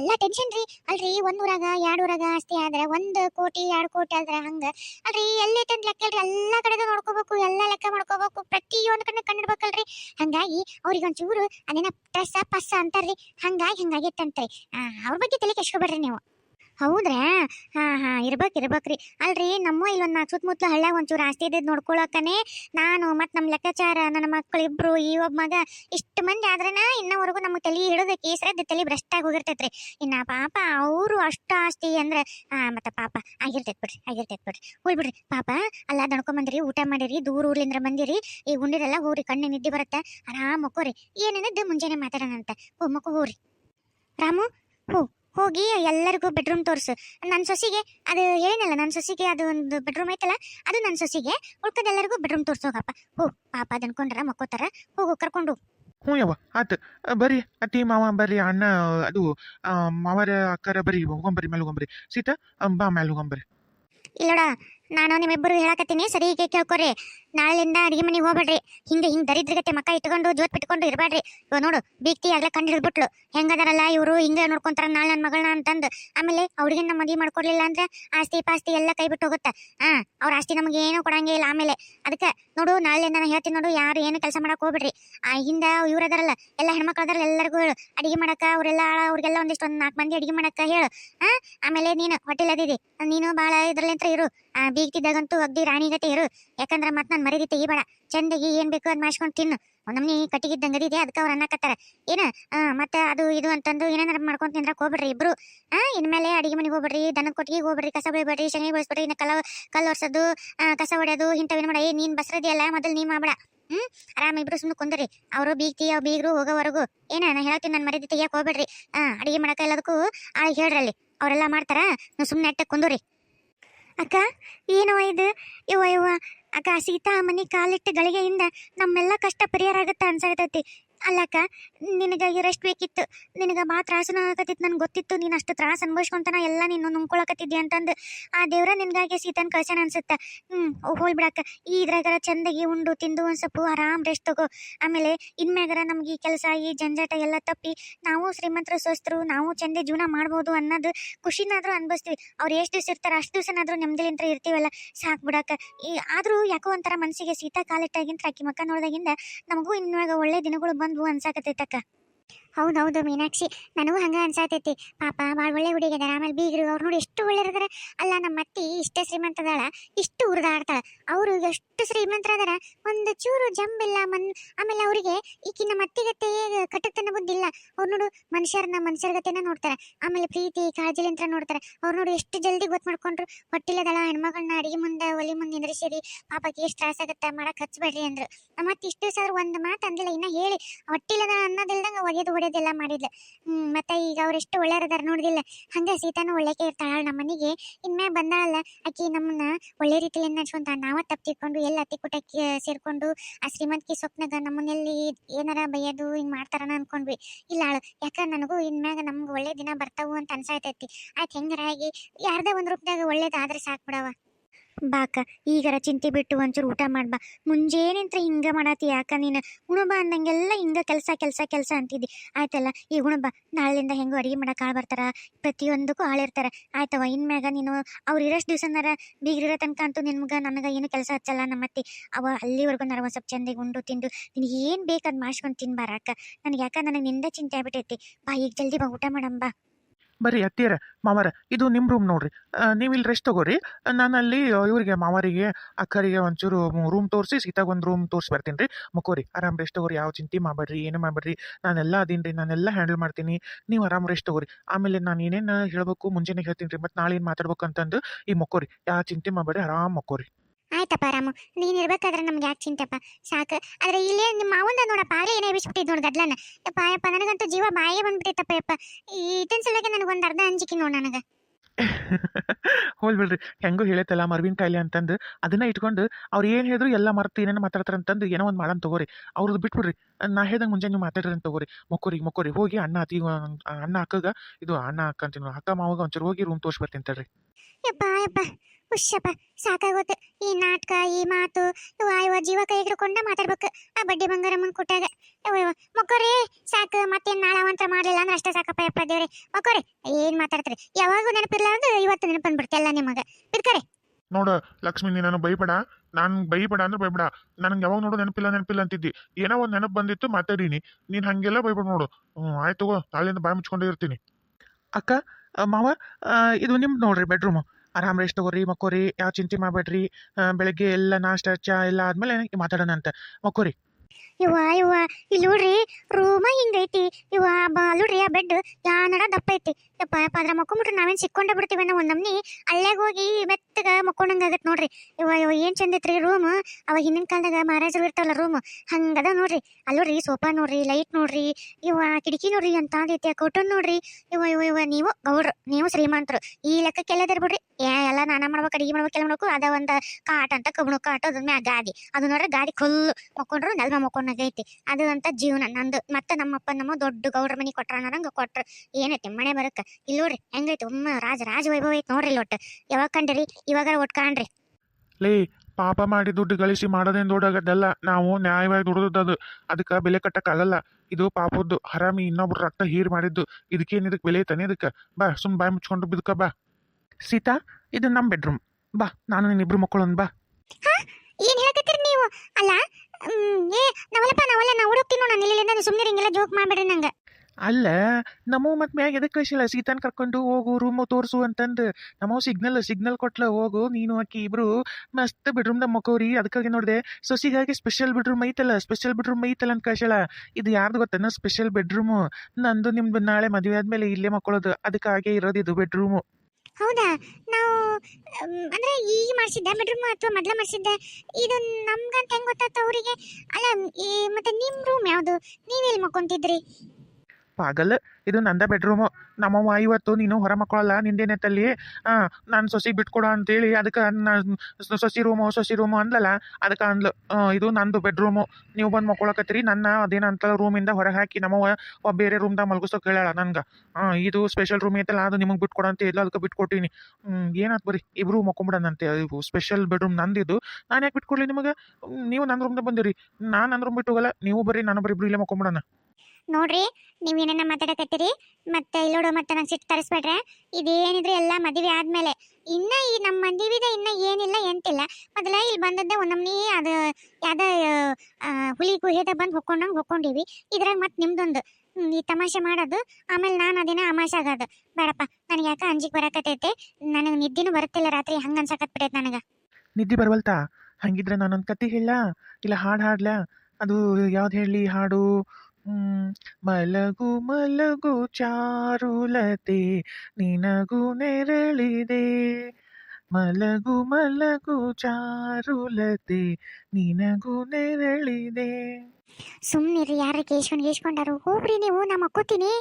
ಎಲ್ಲ ಟೆನ್ಷನ್ ರೀ. ಅಲ್ರಿ ಒಂದೂರಾಗ ಊರಾಗ ಎರಡ್ ಊರಾಗ ಆಸ್ತಿ ಆದ್ರೆ, ಒಂದು ಕೋಟಿ, ಎರಡು ಕೋಟಿ ಆದ್ರೆ ಹಂಗ. ಅಲ್ರಿ, ಎಲ್ಲಿ ತಂದ್ ಲೆಕ್ಕ ಇಲ್ರಿ ಎಲ್ಲ ಕಡೆದು ನೋಡ್ಕೋಬೇಕು, ಎಲ್ಲ ಲೆಕ್ಕ ಮಾಡ್ಕೋಬೇಕು, ಪ್ರತಿಯೊಂದು ಕಡೆ ಕಂಡಿಡ್ಬೇಕಲ್ರಿ. ಹಂಗಾಗಿ ಅವ್ರಿಗೆ ಒಂಚೂರು ಅದೇನ ಪ್ರೆಸ್ ಪಸ್ಸ ಅಂತಾರ್ರಿ. ಹಂಗಾಗಿ ಹಂಗಾಗಿತ್ತಂತ್ರಿ ಅವ್ರ ಬಗ್ಗೆ ತಲೆ ಕೆಸ್ಕೊಬೇಡ್ರಿ ನೀವು. ಹೌದ್ರಾ ಹಾ ಹಾ, ಇರ್ಬೇಕು ಇರ್ಬೇಕ್ರಿ ಅಲ್ರಿ, ನಮ್ಮ ಇಲ್ಲೊಂದು ನಾಲ್ಕು ಸುತ್ತಮುತ್ತಲ ಹಳ್ಳ್ಯಾಗ ಒಂಚೂರು ಆಸ್ತಿ ಇದ್ದಿದ್ದು ನೋಡ್ಕೊಳಕ್ಕನೇ ನಾನು ಮತ್ತು ನಮ್ಮ ಲೆಕ್ಕಾಚಾರ, ನನ್ನ ಮಕ್ಕಳು ಇಬ್ರು ಈ ಒಬ್ಬ ಮಗ ಇಷ್ಟು ಮಂದಿ ಆದ್ರನ ಇನ್ನವರೆಗೂ ನಮ್ಮ ತಲೆ ಹಿಡಿದು ಕೇಸರದ್ದು ತಲೆ ಭ್ರಷ್ಟಾಗಿ ಹೋಗಿರ್ತೈತ್ರಿ. ಇನ್ನ ಪಾಪ ಅವರು ಅಷ್ಟು ಆಸ್ತಿ ಅಂದ್ರೆ ಮತ್ತು ಮತ್ತೆ ಪಾಪ ಆಗಿರ್ತೈತೆ ಬಿಡ್ರಿ ಆಗಿರ್ತೈತೆ ಬಿಡ್ರಿ. ಹೋಗಿ ಬಿಡ್ರಿ, ಪಾಪ ಅಲ್ಲ ದಣ್ಕೊಂಬಂದ್ರಿ, ಊಟ ಮಾಡಿರಿ, ದೂರ ಊರ್ಲಿಂದ್ರ ಬಂದಿರಿ, ಈ ಉಂಡಿರೆಲ್ಲ ಹೋಗ್ರಿ, ಕಣ್ಣು ನಿದ್ದೆ ಬರುತ್ತೆ. ಆರಾಮ್ ಮಕ್ಕೋರಿ, ಏನೇನಿದ್ದು ಮುಂಜಾನೆ ಮಾತಾಡೋಣಂತ. ಹೋ ಮಕ್ಕೋ ಹೋಗ್ರಿ. ರಾಮು, ಹೋ. ಹೋಗಿ ಎಲ್ಲರಿಗೂ ಬೆಡ್ರೂಮ್ ತೋರಿಸು. ನನ್ನ ಸೊಸಿಗೆ ಅದು ಹೇಳಿನಲ್ಲ ನನ್ನ ಸೊಸಿಗೆ ಅದು ಒಂದು ಬೆಡ್ರೂಮ್ ಐತಲ್ಲ ಅದು ನನ್ನ ಸೊಸಿಗೆ. ಎಲ್ಲರಿಗೂ ಬೆಡ್ರೂಮ್ ತೋರ್ಸೋಗಪ್ಪ ಹೋ ಪಾಪ ಅದು ಅನ್ಕೊಂಡ್ರ ಮಕ್ಕೋತಾರ ಹೋಗು ಕರ್ಕೊಂಡು ಹ್ಞೂ ಯವ್ವ ಆತು ಬರ್ರಿ ಅತ್ತಿ ಮಾವ ಬರ್ರಿ ಅಣ್ಣ ಅದು ಮಾವರ ಅಕ್ಕರ ಬರ್ರಿ ಹೋಗೊಂಬರ್ರಿ ಮೇಲೆ ಹೋಗೊಂಬರ್ರಿ ಸೀತಾ ಬಾ ಮೇಲೆ ಹೋಗೊಂಬರ್ರಿ ಇಲ್ಲೋಡ ನಾನು ನಿಮ್ಮಿಬ್ಬರು ಹೇಳಕತ್ತೀನಿ ಸರಿಗೆ ಕೇಳ್ಕೊರಿ. ನಾಳೆಯಿಂದ ಅಡಿಗೆ ಮನೆಗೆ ಹೋಗ್ಬೇಡ್ರಿ. ಹಿಂಗೆ ಹಿಂಗೆ ದರಿದ್ರಗತ್ತೆ ಮಕ್ಕ ಇಟ್ಕೊಂಡು ಜೋತ್ ಬಿಟ್ಕೊಂಡು ಇರಬೇಡ್ರಿ ಇವ್ ನೋಡು ಬೀಕ್ತಿ ಎಲ್ಲ ಕಂಡು ಹಿಡ್ಬಿಟ್ಲು ಹೆಂಗದಾರಲ್ಲ ಇವರು, ಹಿಂಗೆ ನೋಡ್ಕೊಂತಾರ ನಾಳೆ ನನ್ನ ಮಗಳನ್ನ ಅಂತಂದು. ಆಮೇಲೆ ಅವ್ರಿಗೆ ನಮ್ಮ ಮದುವೆ ಮಾಡ್ಕೊಡ್ಲಿಲ್ಲ ಅಂದ್ರೆ ಆಸ್ತಿ ಪಾಸ್ತಿ ಎಲ್ಲ ಕೈ ಬಿಟ್ಟು ಹೋಗುತ್ತೆ. ಹಾ, ಅವ್ರ ಆಸ್ತಿ ನಮಗೆ ಏನೂ ಕೊಡಂಗೆ ಇಲ್ಲ ಆಮೇಲೆ. ಅದಕ್ಕೆ ನೋಡು ನಾಳೆ ನಾನು ಹೇಳ್ತೀನಿ ನೋಡು, ಯಾರು ಏನು ಕೆಲಸ ಮಾಡಕ್ ಹೋಗ್ಬೇಡ್ರಿ. ಆ, ಹಿಂದ ಇವ್ರು ಅದರಲ್ಲ, ಎಲ್ಲ ಹೆಣ್ಮಕ್ಳು ಎಲ್ಲರಿಗೂ ಹೇಳು. ಅಡಿಗೆ ಮಾಡಕ್ಕ ಅವರೆಲ್ಲ ಅವ್ರಿಗೆಲ್ಲ ಒಂದಿಷ್ಟು ಒಂದು ನಾಲ್ಕು ಮಂದಿ ಅಡಿಗೆ ಮಾಡಕ್ಕ ಹೇಳು. ಹಾಂ, ಆಮೇಲೆ ನೀನು ಅದಿದಿ ನೀನು ಭಾಳ ಇದ್ರಲ್ಲಿಂತ್ರ ಇರು. ಬೀಗ್ತಿದ್ದಾಗಂತೂ ಅಗ್ದಿ ರಾಣಿಗತೆ ಇರು. ಯಾಕಂದ್ರೆ ಮತ್ತೆ ನಾನು ಮರದಿ ತೆಗಿಬೇಡ ಚಂದಗಿ ಏನ್ ಬೇಕು ಅದ್ ಮಾಡ್ಸ್ಕೊಂಡು ತಿನ್ನು ಒಂದೊಮ್ಮೆ ಕಟ್ಟಿಗಿದ್ದಂಗೆ ಅದಿದೆ ಅದಕ್ಕೆ ಅವ್ರು ಅನ್ನಕತ್ತಾರ ಏನ? ಮತ್ತೆ ಅದು ಇದು ಅಂತಂದು ಏನೇನಾರ ಮಾಡ್ಕೊಂಡು ತಿಂದ್ರೆ ಹೋಗ್ಬಿಡ್ರಿ ಇಬ್ರು. ಆ, ಇನ್ಮೇಲೆ ಅಡಿಗೆ ಮನೆಗೆ ಹೋಗ್ಬಿಡ್ರಿ, ದನದ ಕೊಟ್ಟಿಗೆ ಹೋಗ್ಬಿಡ್ರಿ, ಕಸ ಬೆಳಿಬೇಡ್ರಿ ಶನಿ ಬೆಳೆಸ್ಬಿಡ್ರಿ, ಇನ್ನ ಕಲ ಕಲ್ಲು ಒರ್ಸೋದು ಕಸ ಹೊಡೆಯೋದು ಇಂಥವೇನು ಮಾಡ, ಏ, ನೀನ್ ಬಸ್ರದಿಯಲ್ಲ ಮೊದಲು ನೀ ಮಾಡ್ಬೇಡ. ಹ್ಮ್? ಆರಾಮ ಇಬ್ರು ಸುಮ್ಮನೆ ಕುಂದ್ರಿ. ಅವರು ಬೀಗ್ತಿ ಅವ್ ಬೀಗ್ರು ಹೋಗೋವರೆಗೂ. ಏನ ನಾ ಹೇಳ್ತೀನಿ ನನ್ನ ಮರದಿ ತೆಗಿಯಕ್ ಹೋಗ್ಬೇಡ್ರಿ. ಆ, ಅಡಿಗೆ ಮಾಡಕ ಎಲ್ಲದಕ್ಕೂ ಆಳಿಗೆ ಹೇಳ್ರಿ ಅಲ್ಲಿ ಅವರೆಲ್ಲ ಮಾಡ್ತಾರ? ನೀವು ಸುಮ್ಮನೆ ಅಟ್ಟ ಕುಂದ್ರಿ. ಅಕ್ಕ ಏನವ ಇದು? ಇವ ಇವ ಅಕ್ಕ ಸೀತಾ ಮನಿ ಕಾಲಿಟ್ಟ ಗಳಿಗೆಯಿಂದ ನಮ್ಮೆಲ್ಲ ಕಷ್ಟ ಪರಿಹಾರ ಆಗುತ್ತೆ ಅನ್ಸಾಕತೈತಿ ಅಲ್ಲಕ್ಕ ನಿನಗೆ ರೆಸ್ಟ್ ಬೇಕಿತ್ತು. ನಿನಗೆ ಭಾಳ ತ್ರಾಸನ ಆಗತ್ತಿತ್ತು ನನಗೆ ಗೊತ್ತಿತ್ತು. ನೀನು ಅಷ್ಟು ತ್ರಾಸ ಅನ್ಭವಿಸ್ಕೊಂತನ ಎಲ್ಲ ನೀನು ನುಂಗ್ಕೊಳಕತ್ತಿದ್ದಿ ಅಂತಂದು. ಆ ದೇವ್ರ ನಿನಗಾಗಿ ಸೀತನ್ ಕಳ್ಸಣ ಅನ್ಸುತ್ತೆ. ಹ್ಞೂ ಹೋಲ್ ಬಿಡಕ್ಕ. ಈ ಇದ್ರಾಗರ ಚಂದಾಗಿ ಉಂಡು, ತಿಂದು ಒಂದು ಸ್ವಲ್ಪ ಆರಾಮ್ ರೆಸ್ಟ್ ತಗೋ. ಆಮೇಲೆ ಇನ್ಮ್ಯಾಗರ ನಮ್ಗೆ ಈ ಕೆಲಸ, ಈ ಜಂಜಾಟ ಎಲ್ಲ ತಪ್ಪಿ ನಾವು ಶ್ರೀಮಂತರು, ಸ್ವಸ್ಥರು, ನಾವು ಚಂದ ಜೀವನ ಮಾಡ್ಬೋದು ಅನ್ನೋದು ಖುಷಿನಾದ್ರೂ ಅನ್ಭವಿಸ್ತೀವಿ. ಅವ್ರು ಎಷ್ಟು ದಿವಸ ಇರ್ತಾರೆ, ಅಷ್ಟು ದಿವಸನಾದ್ರೂ ನೆಮ್ಮದಿಲಿಂತ್ರ ಇರ್ತೀವಲ್ಲ. ಸಾಕು ಬಿಡಕ್ಕ. ಈ ಆದರೂ ಯಾಕೋ ಒಂಥರ ಮನಸ್ಸಿಗೆ ಸೀತಾ ಕಾಲಿಟ್ಟಾಗಿಂತ, ಅಕ್ಕಿ ಮಕ್ಕ ನೋಡಿದಾಗಿಂದ ನಮಗೂ ಇನ್ವಾಗ ಒಳ್ಳೆ ದಿನಗಳು ಬಂದ್ವು ಅನ್ಸಾಕತ್ತೈತಕ್ಕ. ಹೌದೌದು ಮೀನಾಕ್ಷಿ, ನನಗೂ ಹಂಗ ಅನ್ಸಾತೈತಿ. ಪಾಪ ಭಾಳ ಒಳ್ಳೆ ಹುಡುಗಿ ಇದಾರೆ ಆಮೇಲೆ ಬೀಗರು ಅವ್ರು ನೋಡಿ ಎಷ್ಟು ಒಳ್ಳೆಯದಾರ ಅಲ್ಲ ನಮ್ಮ ಅತ್ತಿ ಇಷ್ಟೇ ಶ್ರೀಮಂತದಾಳ ಇಷ್ಟು ಹುರಿದಾಡ್ತಾಳ. ಅವರು ಎಷ್ಟು ಶ್ರೀಮಂತರದಾರ, ಒಂದು ಚೂರು ಜಂಬಿಲ್ಲ, ಮನ್ ಆಮೇಲೆ ಅವರಿಗೆ ಈಕಿ ನಮ್ಮ ಅತ್ತಿಗತ್ತೆ ಕಟ್ಟುತ್ತನ ಬುದ್ಧಿಲ್ಲ ಅವ್ರು ನೋಡು ಮನುಷ್ಯರನ್ನ ಗತೆನ ನೋಡ್ತಾರೆ. ಆಮೇಲೆ ಪ್ರೀತಿ ಕಾಳಜಿಲಿಂತ್ರ ನೋಡ್ತಾರೆ. ಅವ್ರು ನೋಡಿ ಎಷ್ಟು ಜಲ್ದಿ ಗೊತ್ತು ಮಾಡ್ಕೊಂಡ್ರು. ಹೊಟ್ಟಿಲ್ಲದಳ ಹೆಣ್ಮಗಳನ್ನ ಅಡಿಗೆ ಮುಂದೆ ಒಲಿ ಮುಂದೆ ನಿಂದ್ರಿಸಿರಿ ಪಾಪಕ್ಕೆ ಎಷ್ಟು ತ್ರಾಸ ಆಗತ್ತೆ? ಮಾಡಕ್ಕೆ ಹಚ್ಬೇಡ್ರಿ ಅಂದ್ರು. ಮತ್ತೆ ಇಷ್ಟು ದಿವಸ ಒಂದು ಮಾತು ಅಂದಿಲ್ಲ. ಇನ್ನ ಹೇಳಿ. ಹೊಟ್ಟಿಲ್ಲದ ಅನ್ನೋದಿಲ್ದಂಗ ಒಗೆದು ಹೊಡೆದೆಲ್ಲ ಮಾಡಿದ್ಲು. ಮತ್ತೆ ಈಗ ಅವ್ರೆಷ್ಟು ಒಳ್ಳೆಯದಾರ ನೋಡಿದಿಲ್ಲ. ಹಂಗೆ ಸೀತಾನು ಒಳ್ಳೆಕೆ ಇರ್ತಾಳ ನಮ್ಮ ಮನೆಗೆ. ಇನ್ಮೇ ಬಂದಾಳಲ್ಲ. ಆಕಿ ನಮ್ಮನ್ನ ಒಳ್ಳೆ ರೀತಿಯಲ್ಲಿ ನಡ್ಸ್ಕೊಂತ ನಾವ ತಪ್ಪು ತಿಳ್ಕೊಂಡು ಎಲ್ಲ ಅತ್ತಿ ಕೂಟಕ್ಕೆ ಸೇರ್ಕೊಂಡು ಆ ಶ್ರೀಮಂತಿ ಸ್ವಪ್ನದ ನಮ್ಮನೇಲಿ ಏನಾರ ಬೈಯೋದು ಹಿಂಗ್ ಮಾಡ್ತಾರನ ಅನ್ಕೊಂಡ್ವಿ. ಇಲ್ಲ ಆಳು, ಯಾಕ ನನಗೂ ಇನ್ಮ್ಯಾಗ ನಮ್ಗೆ ಒಳ್ಳೆ ದಿನ ಬರ್ತಾವು ಅಂತ ಅನ್ಸಾಯ್ತೈತಿ. ಆಯ್ತು ಹೆಂಗಾರ ಆಗಿ ಯಾರ್ದೇ ಒಂದ್ ರೂಪದಾಗ ಒಳ್ಳೇದಾದ್ರೆ ಸಾಕ್ ಬಿಡವ ಬಾಕ, ಈಗರ ಚಿಂತೆ ಬಿಟ್ಟು ಒಂಚೂರು ಊಟ ಮಾಡ್ಬಾ ಮುಂಜೇನಿಂತ್ರ ಹಿಂಗ ಮಾಡತಿ ಯಾಕ ನೀನು? ಉಣಬ ಅಂದಂಗೆಲ್ಲ ಹಿಂಗ ಕೆಲಸ ಕೆಲಸ ಕೆಲಸ ಅಂತಿದ್ದಿ. ಆಯ್ತಲ್ಲ ಈ ಉಣಬ ನಾಳೆಯಿಂದ ಹೆಂಗೋ ಅಡಿಗೆ ಮಾಡಕ್ಕೆ ಆಳು ಬರ್ತಾರ. ಪ್ರತಿಯೊಂದಕ್ಕೂ ಆಳಿರ್ತಾರೆ ಆಯ್ತವ ಇನ್ಮ್ಯಾಗ ನೀನು ಅವ್ರು ಇರೋಷ್ಟು ದಿವಸನಾರ ಬೀಗ್ರಿರೋ ತನಕ ಅಂತೂ ನಿಮ್ಗ ನನಗೆ ಏನು ಕೆಲಸ ಹಚ್ಚಲ್ಲ ನಮ್ಮತ್ತಿ. ಅವ ಅಲ್ಲಿವರೆಗೂ ನಾರ ಒಂದು ಸ್ವಲ್ಪ ಚಂದಾಗಿ ಉಂಡು ತಿಂದು. ನಿನಗೆ ಏನು ಬೇಕು ಅದ್ ಮಾಡ್ಸ್ಕೊಂಡು ತಿನ್ಬಾರಕ್ಕ ನನಗೆ ಯಾಕ, ನನಗೆ ನಿಂದ ಚಿಂತೆ ಆಗ್ಬಿಟ್ಟೈತಿ ಬಾ, ಈಗ ಜಲ್ದಿ ಬಾ, ಊಟ ಮಾಡಂಬಾ ಬರ್ರಿ ಅತ್ತಿಯರ, ಮಾವರ, ಇದು ನಿಮ್ಮ ರೂಮ್ ನೋಡ್ರಿ. ನೀವು ಇಲ್ಲಿ ರೆಸ್ಟ್ ತಗೋರಿ. ನಾನು ಅಲ್ಲಿ ಇವರಿಗೆ, ಮಾವರಿಗೆ, ಅಕ್ಕರಿಗೆ ಒಂಚೂರು ರೂಮ್ ತೋರಿಸಿ, ಸೀತಾಗ ಒಂದು ರೂಮ್ ತೋರಿಸಿ ಬರ್ತೀನಿ ರೀ ಮಕ್ಕೋರಿ, ಆರಾಮ್ ರೆಸ್ಟ್ ತಗೋರಿ. ಯಾವ ಚಿಂತೆ ಮಾಡಬೇಡ್ರಿ, ಏನು ಮಾಡಬೇಡ್ರಿ. ನಾನೆಲ್ಲ ಅದೀನಿ ರೀ ನಾನೆಲ್ಲ ಹ್ಯಾಂಡಲ್ ಮಾಡ್ತೀನಿ. ನೀವು ಆರಾಮ್ ರೆಸ್ಟ್ ತಗೋರಿ. ಆಮೇಲೆ ನಾನು ಏನೇನು ಹೇಳಬೇಕು, ಮುಂಜಾನೆ ಹೇಳ್ತೀನಿ ರೀ ಮತ್ತು ನಾಳೆ ಏನು ಮಾತಾಡ್ಬೇಕಂತಂದು, ಈ ಮಕ್ಕೋರಿ ಯಾವ ಚಿಂತೆ ಮಾಡಬೇಡ್ರಿ, ಆರಾಮ್ ಮಕ್ಕೋರಿ. ಆಯ್ತಪ್ಪ ರಾಮು ನೀನು ಇರ್ಬೇಕಾದ್ರೆ ನಮ್ಗೆ ಯಾಕೆ ಚಿಂತೆಪ್ಪ ಸಾಕು. ಆದ್ರೆ ಇಲ್ಲೇ ನಿಮ್ಮ ಮಾವಂದ ನೋಡಪ್ಪ ಆಗ್ಲೇ ಏನೇ ಬಿಸ್ಬಿಟ್ಟಿದ್ ನೋಡಿ ಗದ್ಲನ. ಯಪ್ಪ ಯಪ್ಪ ನನಗಂತೂ ಜೀವ ಬಾಯೇ ಬಂದ್ಬಿಟ್ಟಿತ್ತಪ್ಪ ಯಪ್ಪ. ಇದನ್ ಸಲಕ್ಕೆ ನನಗೊಂದು ಅರ್ಧ ಅಂಜಿಕೆ ನೋಡ್ ನನಗೆ. ಹೋಲ್ ಬಿಡ್ರಿ. ಹೆಂಗೂ ಹೇಳೈತಲ್ಲ ಮರ್ವಿನ ಕಾಯಿಲೆ ಅಂತಂದು ಅದನ್ನ ಇಟ್ಕೊಂಡು ಅವ್ರು ಏನು ಹೇಳಿದ್ರು ಎಲ್ಲ ಮರ್ತು ಏನೇನು ಮಾತಾಡ್ತಾರೆ ಅಂತಂದು ಏನೋ ಒಂದು ಮಾಡೋಣ ತಗೋರಿ. ಅವ್ರದ್ದು ಬಿಟ್ಬಿಡ್ರಿ. ನಾ ಹೇಳ್ದಂಗೆ ಮುಂಜಾನೆ ನೀವು ಮಾತಾಡ್ರಿ ಅಂತ ತಗೋರಿ. ಮೊಕ್ಕೋರಿ ಮೊಕ್ಕೋರಿ ಹೋಗಿ ಅಣ್ಣ ಅತಿ ಅಣ್ಣ ಅಕ್ಕಗ ಇದು ಅಣ್ಣ ಅಕ್ಕ ಅಂತೀನಿ ಅಕ್ಕ ಮಾವಾಗ ಒಂಚೂರು ಹೋಗಿ ರೂಮ್ ತೋರಿಸ್ಬರ್ತೀನಿ ತಡ್ರಿ. ಯಪ್ಪ ಯಪ್ಪ. ಹುಷಪ್ಪ ಸಾಕಾಗೋತು. ಈ ನಾಟಕ ಈ ಮಾತು ಇವ ಜೀವ ಕೈ ಹಿಡ್ಕೊಂಡ ಮಾತಾಡ್ಬೇಕು. ಆ ಬಡ್ಡಿ ಬಂಗಾರಮ್ಮನ್ ಕೊಟ್ಟಾಗ ಮಕ್ಕೋರಿ ಸಾಕು ಮತ್ತೇನ್ ಅಂತ ಮಾಡ್ಲಿಲ್ಲ ಅಂದ್ರೆ ಅಷ್ಟೇ ಸಾಕಪ್ಪ ಯಪ್ಪ ದೇವ್ರಿ. ಮಕ್ಕೋರಿ ಏನ್ ಮಾತಾಡ್ತಾರೆ? ಯಾವಾಗೂ ನೆನಪಿಲ್ಲ ಅಂದ್ರೆ ಇವತ್ತು ನೆನಪು ಬಂದ್ಬಿಡ್ತೆಲ್ಲ ನಿಮಗ ಬಿಡ್ಕರಿ ನೋಡ ಲಕ್ಷ್ಮಿ ನೀ ನಾನು ಬೈಬೇಡ ನಾನು ಬೈಬೇಡ ಅಂದ್ರೆ ಬೈಬೇಡ ನನಗೆ ಯಾವಾಗ ನೋಡು ನೆನಪಿಲ್ಲ ನೆನಪಿಲ್ಲ ಅಂತಿದ್ದಿ. ಏನೋ ಒಂದು ನೆನಪು ಬಂದಿತ್ತು ಮಾತಾಡೀನಿ. ನೀನು ಹಂಗೆಲ್ಲ ಬೈಬೇಡ ನೋಡು. ಹ್ಞೂ ಆಯ್ತು ತಗೋ ನಾಳೆಯಿಂದ ಬಾಯಿ ಮುಚ್ಕೊಂಡೇ ಇರ್ತೀನಿ. ಅಕ್ಕ ಮಾವ ಇದು ನಿಮ್ದು ನೋಡ್ರಿ ಬೆಡ್ರೂಮು. ಆರಾಮ್ ರೆಸ್ಟ್ ತಗೋರಿ, ಮಕ್ಕೋರಿ, ಯಾವ ಚಿಂತೆ ಮಾಡಬೇಡ್ರಿ ಬೆಳಗ್ಗೆ ಎಲ್ಲ ನಾಷ್ಟ, ಚಾ ಎಲ್ಲ ಆದ್ಮೇಲೆ ಮಾತಾಡೋಣ ಅಂತ ಮಕ್ಕೋರಿ. ಇವ ಇವ ಇಲ್ಲಿ ನೋಡ್ರಿ ರೂಮ ಹಿಂಗೈತಿ. ಇವ ನೋಡ್ರಿ, ಆ ಬೆಡ್ ಯಾನಡ ದಪ್ಪ ಐತಿ. ಯಪ್ಪ ಅದ್ರ ಮಕ್ಕೊಂಬಿಟ್ರೆ ನಾವೇನ್ ಸಿಕ್ಕೊಂಡ ಬಿಡ್ತೀವಿ ನಾವು ಒಂದ್ ನಮ್ನಿ ಅಲ್ಲಾಗ ಹೋಗಿ ಮೆತ್ತಗ ಮಕ್ಕೊಂಡಂಗ ಆಗತ್ ನೋಡ್ರಿ. ಇವ ಇವ ಏನ್ ಚಂದ ಐತ್ರಿ ರೂಮ್ ಅವ ಹಿಂದಿನ ಕಾಲದಾಗ ಮಹಾರಾಜರು ಇರ್ತಾವಲ್ಲ ರೂಮ್ ಹಂಗದ ನೋಡ್ರಿ. ಅಲ್ಲಿ ನೋಡ್ರಿ ಸೋಫಾ ನೋಡ್ರಿ ಲೈಟ್ ನೋಡ್ರಿ. ಇವ ಕಿಟಕಿ ನೋಡ್ರಿ ಅಂತ ಐತಿ ಆ ಕೌಟನ್ ನೋಡ್ರಿ. ಇವ ಇವ ಇವ ನೀವು ಗೌಡ್ರು, ನೀವು ಶ್ರೀಮಂತರು. ಈ ಲೆಕ್ಕಕ್ಕೆಲ್ಲದರ್ ಬಿಡ್ರಿ. ಏ, ಎಲ್ಲ ನಾನ ಮಾಡ್ಬೇಕು, ಅಡಿಗೆ ಮಾಡ್ಬೇಕು, ಎಲ್ಲ ಮಾಡ್ಬೇಕು. ಅದ ಒಂದ ಕಾಟ ಅಂತ ಕಬ್ಬಣ ಕಾಟ, ಅದ್ರ ಮ್ಯಾಗ ಗಾದಿ. ಅದು ನೋಡ್ರಿ ಗಾಡಿ ಕಲ್ಲು ಮಕ್ಕೊಂಡ್ರು ನೆಲ್ಮ ಮಕ್ಕೊಂಡಾಗೈತಿ ಅದು ಅಂತ ಜೀವನ. ನಂದು ಮತ್ತೆ ನಮ್ಮಪ್ಪ ನಮ್ಮ ದೊಡ್ಡ ಗೌಡ್ರ ಮನಿ ಕೊಟ್ರ ಅನ್ನಂಗ ಕೊಟ್ರ. ಏನೈತಿ ಮನೆ ಬರಕ? ಇಲ್ಲಿ ನೋಡ್ರಿ ಹೆಂಗೈತಿ? ಒಮ್ಮ ರಾಜ ರಾಜ ವೈಭವ ಐತಿ ನೋಡ್ರಿ ಇಲ್ಲಿ ಒಟ್ಟು. ಯಾವಾಗ ಕಂಡ್ರಿ? ಇವಾಗ ಒಟ್ಕಾಣ್ರಿ ಲೇ ಪಾಪ ಮಾಡಿ ದುಡ್ಡು ಗಳಿಸಿ ಮಾಡೋದೇನು ದೊಡ್ಡಾಗದ್ದಲ್ಲ ನಾವು ನ್ಯಾಯವಾಗಿ ದುಡಿದದ್ದು ಅದಕ್ಕೆ ಬೆಲೆ ಕಟ್ಟಕ್ಕಾಗಲ್ಲ ಇದು ಪಾಪದ್ದು ಹರಾಮಿ ಇನ್ನೊಬ್ರು ರಕ್ತ ಹೀರ್ ಮಾಡಿದ್ದು. ಇದಕ್ಕೇನು ಇದಕ್ಕೆ ಬೆಲೆ ಐತಾನೆ ಇದಕ್ಕೆ? ಬಾ ಸುಮ್ ಬಾಯಿ ಮುಚ್ಕೊಂಡು ಬಿದ್ಕ ಬಾ. ಸೀತಾ ಇದು ನಮ್ಮ ಬೆಡ್ರೂಮ್. ಬಾ ನಾನು ನಿನ್ನಿಬ್ರು ಮಕ್ಕಳೊಂದು ಬಾ. ಏನ್ ಹೇಳಕತ್ತೀರಿ ನೀವು? ಅಲ್ಲ ಏ, ನಾವಲ್ಲಪ್ಪ, ನಾವಲ್ಲ ನಾವು ಹುಡುಕ್ತೀನಿ ನೋಡ ನಿಲ್ಲಿಂದ ಸುಮ್ಮನೆ ಹಿಂಗೆಲ್ಲ ಜೋಕ್ ಮಾಡ್ಬೇಡ್ರಿ ನಂಗೆ. ಅಲ್ಲ, ನಮ್ಮ ಮತ್ತೆ ಮ್ಯಾಗ ಎದಕ್ಕೆ ಕಳಿಸಿಲ್ಲ? ಸೀತಾನ್ ಕರ್ಕೊಂಡು ಹೋಗು ರೂಮ್ ತೋರಿಸು ಅಂತಂದು ನಮ್ಮ ಸಿಗ್ನಲ್ ಸಿಗ್ನಲ್ ಕೊಟ್ಲ ಹೋಗು, ನೀನು ಅಕ್ಕಿ ಇಬ್ರು ಮಸ್ತ್ ಬೆಡ್ರೂಮ್ದಾಗ ಮಕ್ಕೋರಿ. ಅದಕ್ಕಾಗಿ ನೋಡಿದೆ, ಸೊಸಿಗಾಗಿ ಸ್ಪೆಷಲ್ ಬೆಡ್ರೂಮ್ ಐತಲ್ಲ ಸ್ಪೆಷಲ್ ಬೆಡ್ರೂಮ್ ಐತಲ್ಲ ಅಂತ ಕಳಿಸಲ್ಲ ಇದು ಯಾರ್ದು ಗೊತ್ತನ ಸ್ಪೆಷಲ್ ಬೆಡ್ರೂಮು ನಂದು ನಿಮ್ದು ನಾಳೆ ಮದುವೆ ಆದ್ಮೇಲೆ ಇಲ್ಲೇ ಮಕ್ಕೊಳ್ಳೋದು. ಅದಕ್ಕಾಗೆ ಇರೋದು ಇದು ಬೆಡ್ರೂಮು ಹೌದಾ? ನಾವು ಅಂದ್ರೆ ಈಗ ಮಾಡಿಸಿದ್ದೆ ಬೆಡ್ರೂಮ್ ಅಥವಾ ಮೊದಲ ಮಾಡಿಸಿದ್ದೆ, ಇದು ನಮ್ಗಂತ ಹೆಂಗ್ ಗೊತ್ತಾಯ್ತು ಅವರಿಗೆ? ಅಲ್ಲ ಮತ್ತೆ ನಿಮ್ ರೂಮ್ ಯಾವ್ದು? ನೀವೆಲ್ಲಿ ಮಕ್ಕೊಂತಿದ್ರಿ? ಪಾಗಲ್. ಇದು ನಂದ ಬೆಡ್ರೂಮು ನಮ್ಮವ್ವ ಇವತ್ತು, ನೀನು ಹೊರ ಮಕ್ಕಳಲ್ಲ ನಿಂದೇನೆತ್ತಲ್ಲಿ ಹಾಂ ನಾನು ಸೊಸಿ ಬಿಟ್ಕೊಡು ಅಂತೇಳಿ, ಅದಕ್ಕೆ ನಾನು ಸೊಸಿ ರೂಮು ಸೊಸಿ ರೂಮು ಅಂದ್ಲಲ್ಲ, ಅದಕ್ಕೆ ಅಂದ್ಲು ಇದು ನಂದು ಬೆಡ್ರೂಮು ನೀವು ಬಂದು ಮಕ್ಕೊಳಕತ್ತೀರಿ, ನನ್ನ ಅದೇನಂತ ರೂಮಿಂದ ಹೊರಗೆ ಹಾಕಿ ನಮ್ಮವ್ವ ಬೇರೆ ರೂಮ್ದಾಗ ಮಲ್ಗಿಸೋಕೆ ಹೇಳಾಳ ನನ್ಗೆ. ಹಾಂ ಇದು ಸ್ಪೆಷಲ್ ರೂಮ್ ಐತಲ್ಲ, ಅದು ನಿಮಗೆ ಬಿಟ್ಕೊಡ ಅಂತ ಇಲ್ಲ ಅದಕ್ಕೆ ಬಿಟ್ಕೊಟ್ಟಿನಿ. ಏನಾಯ್ತು ಬರ್ರಿ ಇಬ್ರು ಮಕ್ಕೊಂಬಿಡೋಣಂತೆ ಇವು ಸ್ಪೆಷಲ್ ಬೆಡ್ರೂಮ್ ನಂದಿದ್ದು ನಾನು ಯಾಕೆ ಬಿಟ್ಕೊಡ್ಲಿ ನಿಮಗೆ? ನೀವು ನನ್ನ ರೂಮ್ದಾಗ ಬಂದಿರಿ. ನಾನು ನನ್ನ ರೂಮ್ ಬಿಟ್ಟು ಹೋಗಲ್ಲ, ನೀವು ಬರ್ರಿ ನಾನು ಬರೀ, ಇಬ್ರು ಇಲ್ಲೇ ಮಕ್ಕೊಂಬಿಡೋಣ. ನೋಡ್ರಿ, ನೀವು ಏನೇನ ಮಾತಾಡಕತ್ತೀರಿ, ಮತ್ತೆ ಇಲ್ಲೋಡು ಮತ್ತೆ ನಂಗೆ ಸಿಟ್ಟು ತರಿಸ್ಬೇಡ್ರೆ. ಇದೇನಿದ್ರೆ ಎಲ್ಲ ಮದುವೆ ಆದ್ಮೇಲೆ. ಇನ್ನ ಈ ನಮ್ಮ ಮದುವೆದ ಇನ್ನ ಏನಿಲ್ಲ, ಎಂತಿಲ್ಲ. ಮೊದಲ ಇಲ್ಲಿ ಬಂದದ್ದೆ ಒಂದೊಮ್ಮೆ ಅದು ಯಾವ್ದ ಹುಲಿ ಗುಹೆದ ಬಂದು ಹೊಕ್ಕೊಂಡಂಗೆ ಹೊಕ್ಕೊಂಡಿವಿ. ಇದ್ರಾಗ ಮತ್ತೆ ನಿಮ್ದೊಂದು. ಈ ತಮಾಷೆ ಮಾಡೋದು. ಆಮೇಲೆ ನಾನು ಅದೇನ ಅಮಾಷೆ ಆಗೋದು. ಬೇಡಪ್ಪ, ನನಗೆ ಯಾಕೆ ಅಂಜಿಕೆ ಬರಕತ್ತೈತೆ? ನನಗೆ ನಿದ್ದೆನೂ ಬರುತ್ತಿಲ್ಲ ರಾತ್ರಿ, ಹಂಗೆ ಬಿಡೈತೆ ನನಗೆ. ನಿದ್ದೆ ಬರವಲ್ತಾ? ಹಂಗಿದ್ರೆ ನಾನೊಂದು ಕತೆ ಹೇಳ, ಇಲ್ಲ ಹಾಡು ಹಾಡ್ಲಾ? ಅದು ಯಾವ್ದು ಹೇಳಿ, ಹಾಡು? ಮಲಗು ಮಲಗು ಚಾರುಲತೆ ನಿನಗು ನೆರಳಿದೆ. ಮಲಗು ಮಲಗು ಚಾರುಲತೆ ನಿನಗು ನೆರಳಿದೆ. ಸುಮ್ಮನಿರಿ ಯಾರ ಕೇಸ್ಕೊಂಡು ಗೇಸ್ಕೊಂಡಾರು ಹೋಗ್ರಿ ನೀವು ನಾ ಮಕ್ಕೋತೀನಿ.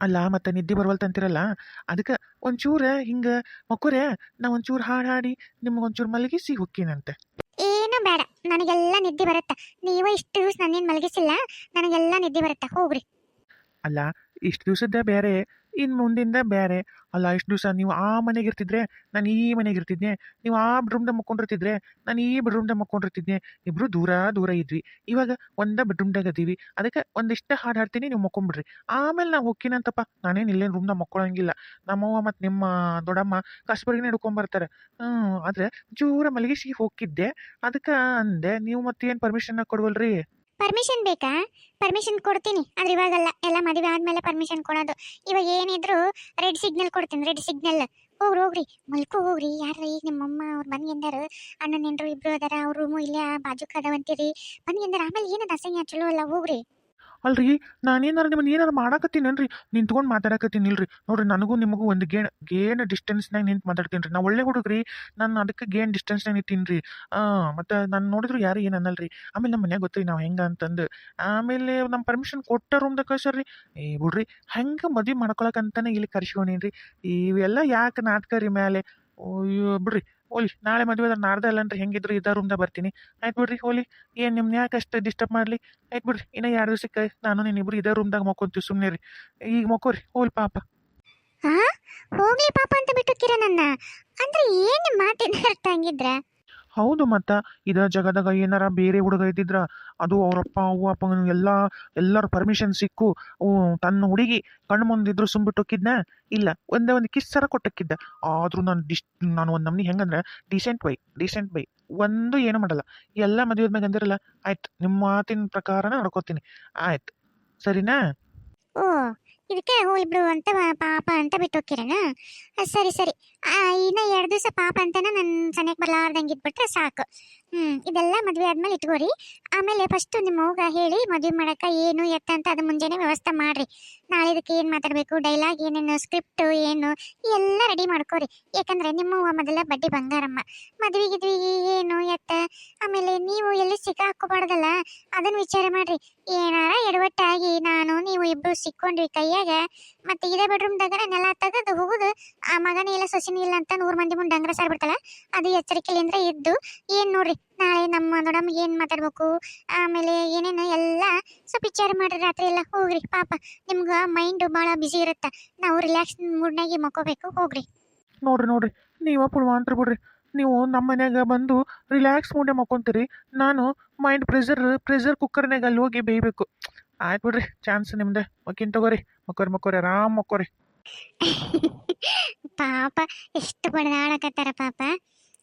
ಅಲ್ಲ ಮತ್ತೆ ನಿದ್ದೆ ಬರವಲ್ತಂತಿರಲ್ಲ ಅದಕ್ಕೆ ಒಂಚೂರು ಹಿಂಗೆ ಮಕ್ಕರೆ ನಾ ಒಂಚೂರು ಹಾಡು ಹಾಡಿ ನಿಮ್ಗೆ ಒಂಚೂರು ಮಲಗಿಸಿ ಹೊಕ್ಕೀನಂತೆ. ಬೇಡ, ನನಗೆಲ್ಲ ನಿದ್ದೆ ಬರುತ್ತೆ? ನೀವು ಇಷ್ಟು ದಿವಸ ನನ್ನೇನು ಮಲಗಿಸಿಲ್ಲ, ನನಗೆಲ್ಲ ನಿದ್ದೆ ಬರುತ್ತೆ? ಹೋಗ್ರಿ. ಅಲ್ಲ, ಇಷ್ಟು ದಿವಸದ ಬೇರೆ ಇನ್ನು ಮುಂದಿಂದ ಬೇರೆ. ಅಲ್ಲ, ಇಷ್ಟು ದಿವಸ ನೀವು ಆ ಮನೆಗೆ ಇರ್ತಿದ್ರೆ ನಾನು ಈ ಮನೆಗೆ ಇರ್ತಿದ್ದೆ ನೀವು ಆ ಬೆಡ್ರೂಮ್ದಾಗ ಮಕ್ಕೊಂಡಿರ್ತಿದ್ರೆ ನಾನು ಈ ಬೆಡ್ರೂಮ್ದಾಗ ಮಕ್ಕೊಂಡಿರ್ತಿದ್ದೆ ಇಬ್ರು ದೂರ ದೂರ ಇದ್ವಿ. ಇವಾಗ ಒಂದೇ ಬೆಡ್ರೂಮ್ದಾಗ ಅದೀವಿ ಅದಕ್ಕೆ ಒಂದಿಷ್ಟು ಹಾಡು ಹಾಡ್ತೀನಿ, ನೀವು ಮಕ್ಕೊಂಬಿಡ್ರಿ. ಆಮೇಲೆ ನಾವು ಹೋಗ್ತೀನಂತಪ್ಪ ನಾನೇನು ಇಲ್ಲೇನು ರೂಮ್ದಾಗ ಮಕ್ಕೊಳ್ಳೋಂಗಿಲ್ಲ ನಮ್ಮವ್ವ ಮತ್ತು ನಿಮ್ಮ ದೊಡ್ಡಮ್ಮ ಕಸ್ಬರ್ಗಿನ ಹಿಡ್ಕೊಂಬರ್ತಾರೆ ಹ್ಞೂ ಆದರೆ ಜೂರ ಮಲಗಿಸಿ ಹೋಗಿದ್ದೆ ಅದಕ್ಕೆ ಅಂದೆ, ನೀವು ಮತ್ತೇನು ಪರ್ಮಿಷನ್ ಕೊಡ್ವಲ್ರಿ? ಪರ್ಮಿಷನ್ ಬೇಕಾ? ಪರ್ಮಿಷನ್ ಕೊಡ್ತೀನಿ. ಆದ್ರೆ ಇವಾಗಲ್ಲ. ಎಲ್ಲ ಮದುವೆ ಆದ್ಮೇಲೆ ಪರ್ಮಿಷನ್ ಕೊಡೋದು. ಇವಾಗ ಏನಿದ್ರು ರೆಡ್ ಸಿಗ್ನಲ್ ಕೊಡ್ತೀನಿ. ರೆಡ್ ಸಿಗ್ನಲ್ ಹೋಗ್ರಿ ಹೋಗ್ರಿ. ಮಲ್ಕೋ, ಹೋಗ್ರಿ. ಯಾರ್ರಿ? ನಿಮ್ಮಮ್ಮ ಅವ್ರು ಬಂದ್ಗೆಂದಾರು ನೆಂಟರು ಇಬ್ರು ಅದಾರ. ಅವ್ರ ರೂಮು ಇಲ್ಲೇ ಬಾಜುಕ್ ಅದಾವಂತೀರಿ. ಬಂದ್ಗೆಂದಾರ ಆಮೇಲೆ ಏನದ ಅಸಹ್ಯ? ಚಲೋ ಅಲ್ಲ, ಹೋಗ್ರಿ. ಅಲ್ರಿ ನಾನೇನಾರ ನಿಮ್ಮನ್ನ ಏನಾರ ಮಾಡಕತ್ತೀನೇನ್ರಿ? ನಿಂತ್ಕೊಂಡು ಮಾತಾಡಕತ್ತೀನಿ ಇಲ್ರಿ ನೋಡ್ರಿ, ನನಗೂ ನಿಮಗೂ ಒಂದು ಗೇಣ್ ಗೇನ್ ಡಿಸ್ಟೆನ್ಸ್ನಾಗ ನಿಂತು ಮಾತಾಡ್ತೀನಿ ರೀ ನಾ ಒಳ್ಳೆ ಹುಡುಗ್ರಿ, ನಾನು ಅದಕ್ಕೆ ಗೇನ್ ಡಿಸ್ಟೆನ್ಸ್ನಾಗ ನಿಂತೀನಿ ರೀ ಮತ್ತು ನಾನು ನೋಡಿದ್ರು ಯಾರು ಏನು ಅನ್ನಲ್ರಿ. ಆಮೇಲೆ ನಮ್ಮ ಮನ್ಯಾಗ ಗೊತ್ತ್ರಿ, ನಾವು ಹೆಂಗೆ ಅಂತಂದು. ಆಮೇಲೆ ನಮ್ಮ ಪರ್ಮಿಷನ್ ಕೊಟ್ಟ ರೂಮ್ದಾಗ ರೀ ಏ, ಬಿಡ್ರಿ, ಹೆಂಗೆ ಮದ್ವೆ ಮಾಡ್ಕೊಳಕಂತಾನೆ ಇಲ್ಲಿ ಕರ್ಸ್ಕೊಂಡೀನಿ ಇವೆಲ್ಲ ಯಾಕೆ ನಾಟಕ ರೀ ಮೇಲೆ ಅಯ್ಯೋ, ಬಿಡ್ರಿ. ಹೋಲಿ, ನಾಳೆ ಮದುವೆ ಅದ್ರ ನಾಡ್ದ ಅಲ್ಲನ್ರಿ, ಹೆಂಗಿದ್ರು ಇದ್ದ ರೂಮ್ದಾಗ ಬರ್ತೀನಿ. ಆಯ್ತು ಬಿಡ್ರಿ ಹೋಲಿ, ಏನು ನಿಮ್ನ ಯಾಕೆ ಅಷ್ಟು ಡಿಸ್ಟರ್ಬ್ ಮಾಡಲಿ? ಆಯ್ತು ಬಿಡ್ರಿ, ಇನ್ನೂ ಎರಡು ದಿವಸಕ್ಕೆ ನಾನು ನಿನ್ನಿಬ್ರು ಇದೇ ರೂಮ್ದಾಗ ಮಕ್ಕೊಂತೀವಿ ಸುಮ್ಮನೆ ರೀ ಈಗ ಮಕ್ಕೋರಿ, ಹೋಲ್ ಪಾಪ. ಹೋಗ್ಲಿ ಪಾಪ ಅಂತ ಬಿಟ್ಟು ಕಿರಣ್ಣ ಅಂದ್ರೆ ಏನ್ ಮಾತಿನ ಅರ್ಥ ಹಂಗಿದ್ರ? ಹೌದು ಮತ್ತ. ಇದ ಜಗದಾಗ ಏನಾರ ಬೇರೆ ಹುಡುಗ ಇದ್ದಿದ್ರ ಅದು ಅವರಪ್ಪ ಅವ್ವ ಅಪ್ಪ ಎಲ್ಲ, ಎಲ್ಲರ ಪರ್ಮಿಷನ್ ಸಿಕ್ಕು. ತನ್ನ ಹುಡುಗಿ ಕಣ್ಣು ಮುಂದಿದ್ರು ಸುಂಬಿಟ್ಟೋಕಿದ್ನ ಇಲ್ಲ. ಒಂದೇ ಒಂದು ಕಿಸ್ಸರ ಕೊಟ್ಟಕ್ಕಿದ್ದ ಆದ್ರೂ ನಾನು ಡಿಸ್, ನಾನು ಒಂದು ನಮ್ನಿ ಹೆಂಗಂದ್ರೆ ಡಿಸೆಂಟ್ ಬೈ ಡಿಸೆಂಟ್ ಬೈ ಒಂದು ಏನು ಮಾಡಲ್ಲ. ಎಲ್ಲ ಮದುವೆ ಮ್ಯಾಗ ಅಂದಿರಲ್ಲ, ಆಯ್ತು ನಿಮ್ಮ ಮಾತಿನ ಪ್ರಕಾರನ ನಡ್ಕೋತೀನಿ. ಆಯ್ತು. ಸರಿನಾ? ಓ ಹೋಲ್ ಬಿಡು ಅಂತ ಪಾಪ ಅಂತ ಬಿಟ್ಟು ಹೋಗ್ಕಿರಣ ಸರಿ ಸರಿ. ಇನ್ನ ಎರಡು ದಿವಸ ಪಾಪ ಅಂತನ ನನ್ನ ಸನಿಯಕ್ಕೆ ಬರ್ಲಾರ್ದಂಗೆ ಇದ್ಬಿಟ್ರೆ ಸಾಕು. ಹ್ಞೂ ಇದೆಲ್ಲ ಮದುವೆ ಆದ್ಮೇಲೆ ಇಟ್ಕೋರಿ. ಆಮೇಲೆ ಫಸ್ಟು ನಿಮ್ಮ ಹೋಗ ಹೇಳಿ ಮದುವೆ ಮಾಡೋಕೆ ಏನು, ಎತ್ತ ಅಂತ ಅದು ಮುಂಜಾನೆ ವ್ಯವಸ್ಥೆ ಮಾಡಿರಿ. ನಾಳೆ ಇದಕ್ಕೆ ಏನು ಮಾತಾಡಬೇಕು ಡೈಲಾಗ್ ಏನೇನು ಸ್ಕ್ರಿಪ್ಟು ಏನು, ಎಲ್ಲ ರೆಡಿ ಮಾಡ್ಕೋರಿ. ಯಾಕಂದ್ರೆ ನಿಮ್ಮವ್ವ ಮೊದಲ ಬಡ್ಡಿ ಬಂಗಾರಮ್ಮ. ಮದುವೆ ಗಿದ್ವಿಗೆ ಏನು, ಎತ್ತ? ಆಮೇಲೆ ನೀವು ಎಲ್ಲಿ ಸಿಕ್ಕ ಹಾಕೋಬಾರ್ದಲ್ಲ ಅದನ್ನ ವಿಚಾರ ಮಾಡಿರಿ. ಏನಾರ ಎಡವಟ್ಟಾಗಿ ನಾನು, ನೀವು ಇಬ್ರು ಸಿಕ್ಕೊಂಡ್ವಿ ಕೈಯಾಗ ಮತ್ತೆ ಇದೇ ಬೆಡ್ರೂಮ್ದಾಗ ನೆಲ ತಗದು ಹೋಗುದು, ಆ ಮಗನೇ ಇಲ್ಲ, ಸೊಸಿನ ಇಲ್ಲ ಅಂತ ನೂರು ಮಂದಿ ಮುಂದೆ ಡಂಗ್ರ ಸಾರ್ ಬಿಡ್ತಾಳ ಅದು ಎಚ್ಚರಿಕೆಯಿಂದ ಇದ್ದು ಏನ್ ನೋಡ್ರಿ, ನಾಳೆ ನಮ್ಮ ನೋಡಮ್ ಏನ್ ಮಾತಾಡ್ಬೇಕು? ಆಮೇಲೆ ಏನೇನು ಎಲ್ಲ ಸ್ವಲ್ಪ ವಿಚಾರ ಮಾಡ್ರಿ, ರಾತ್ರಿ ಎಲ್ಲ ಹೋಗ್ರಿ. ಪಾಪ, ನಿಮ್ಗ ಮೈಂಡ್ ಭಾಳ ಬಿಸಿ ಇರುತ್ತೆ. ನಾವು ರಿಲ್ಯಾಕ್ಸ್ ಮೂಡ್ನಾಗೆ ಮಕ್ಕೋಬೇಕು, ಹೋಗ್ರಿ. ನೋಡ್ರಿ ನೋಡ್ರಿ, ನೀವ ಪುಳ್ವಾಂತ್ರ ಬಿಡ್ರಿ. ನೀವು ನಮ್ಮ ಮನೆಯಾಗ ಬಂದು ರಿಲ್ಯಾಕ್ಸ್ ಮೂಡೆ ಮಕ್ಕೊಂತೀರಿ. ನಾನು ಮೈಂಡ್ ಪ್ರೆಷರ್ ಪ್ರೆಷರ್ ಕುಕ್ಕರ್ನಾಗ ಅಲ್ಲಿ ಹೋಗಿ ಬೇಯಬೇಕು. ಆಯ್ತು ಬಿಡ್ರಿ ಚಾನ್ಸ್ ನಿಮ್ದೆ. ಮಕ್ಕಿನ ತಗೋರಿ. ಮಕ್ಕೋರಿ ಮಕ್ಕೋರಿ ಆರಾಮ್ ಮಕ್ಕೋರಿ. ಪಾಪ ಎಷ್ಟು ಬಡದಾಡಕತ್ತಾರ ಪಾಪ.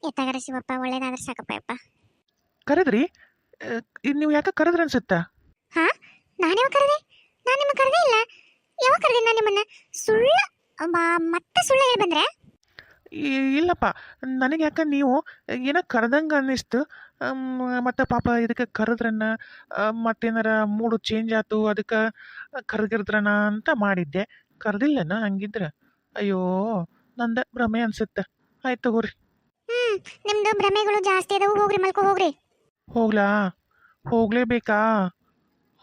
ಎತ್ತಗರ ಶಿವಪ್ಪ ಒಳ್ಳೇದಾದ್ರೆ ಸಾಕಪ್ಪ ಯಪ್ಪ. ಕರೆದ್ರಿ? ಇದು ನೀವು ಯಾಕೆ ಕರೆದ್ರಿ ಅನ್ಸುತ್ತಾ? ನಾನು ಯಾವಾಗ ಕರೆದೆ? ನಾನು ನಿಮಗೆ ಕರೆದೇ ಇಲ್ಲ. ಯಾವಾಗ ಕರೆದೆ ನಾನು ನಿಮ್ಮನ್ನ? ಸುಳ್ಳು ಮ- ಮತ್ತೆ ಸುಳ್ಳು ಹೇಳಿ ಬಂದ್ರೆ? ಇಲ್ಲಪ್ಪ. ನನಗೆ ಯಾಕೆ ನೀವು ಏನೋ ಕರೆದಂಗೆ ಅನ್ನಿಸ್ತು. ಮತ್ತೆ ಪಾಪ ಇದಕ್ಕೆ ಕರೆದ್ರನ್ನ ಮತ್ತೇನಾರ ಮೂಡು ಚೇಂಜ್ ಆಯ್ತು ಅದಕ್ಕೆ ಕರೆದಿರ್ದ್ರನ ಅಂತ ಮಾಡಿದ್ದೆ. ಕರೆದಿಲ್ಲನ ಹಂಗಿದ್ರೆ. ಅಯ್ಯೋ ನಂದ ಭ್ರಮೆ ಅನ್ಸುತ್ತೆ. ಆಯ್ತು ತಗೋರಿ. ಹ್ಮ್ ನಿಮ್ದು ಭ್ರಮೆಗಳು ಜಾಸ್ತಿ ಅದಾವು ಹೋಗ್ರಿ ಮಲ್ಕೋ ಹೋಗ್ರಿ. ಹೋಗ್ಲಾ? ಹೋಗ್ಲೇಬೇಕಾ?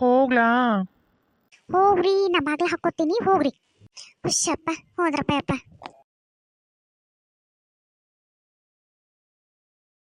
ಹೋಗ್ಲಾ? ಹೋಗ್ರಿ ನಾ ಬಾಗ್ಲ ಹಾಕೋತೀನಿ ಹೋಗ್ರಿ. ಹುಷಪ್ಪ ಹೋದ್ರಪ್ಪ ಯಪ್ಪ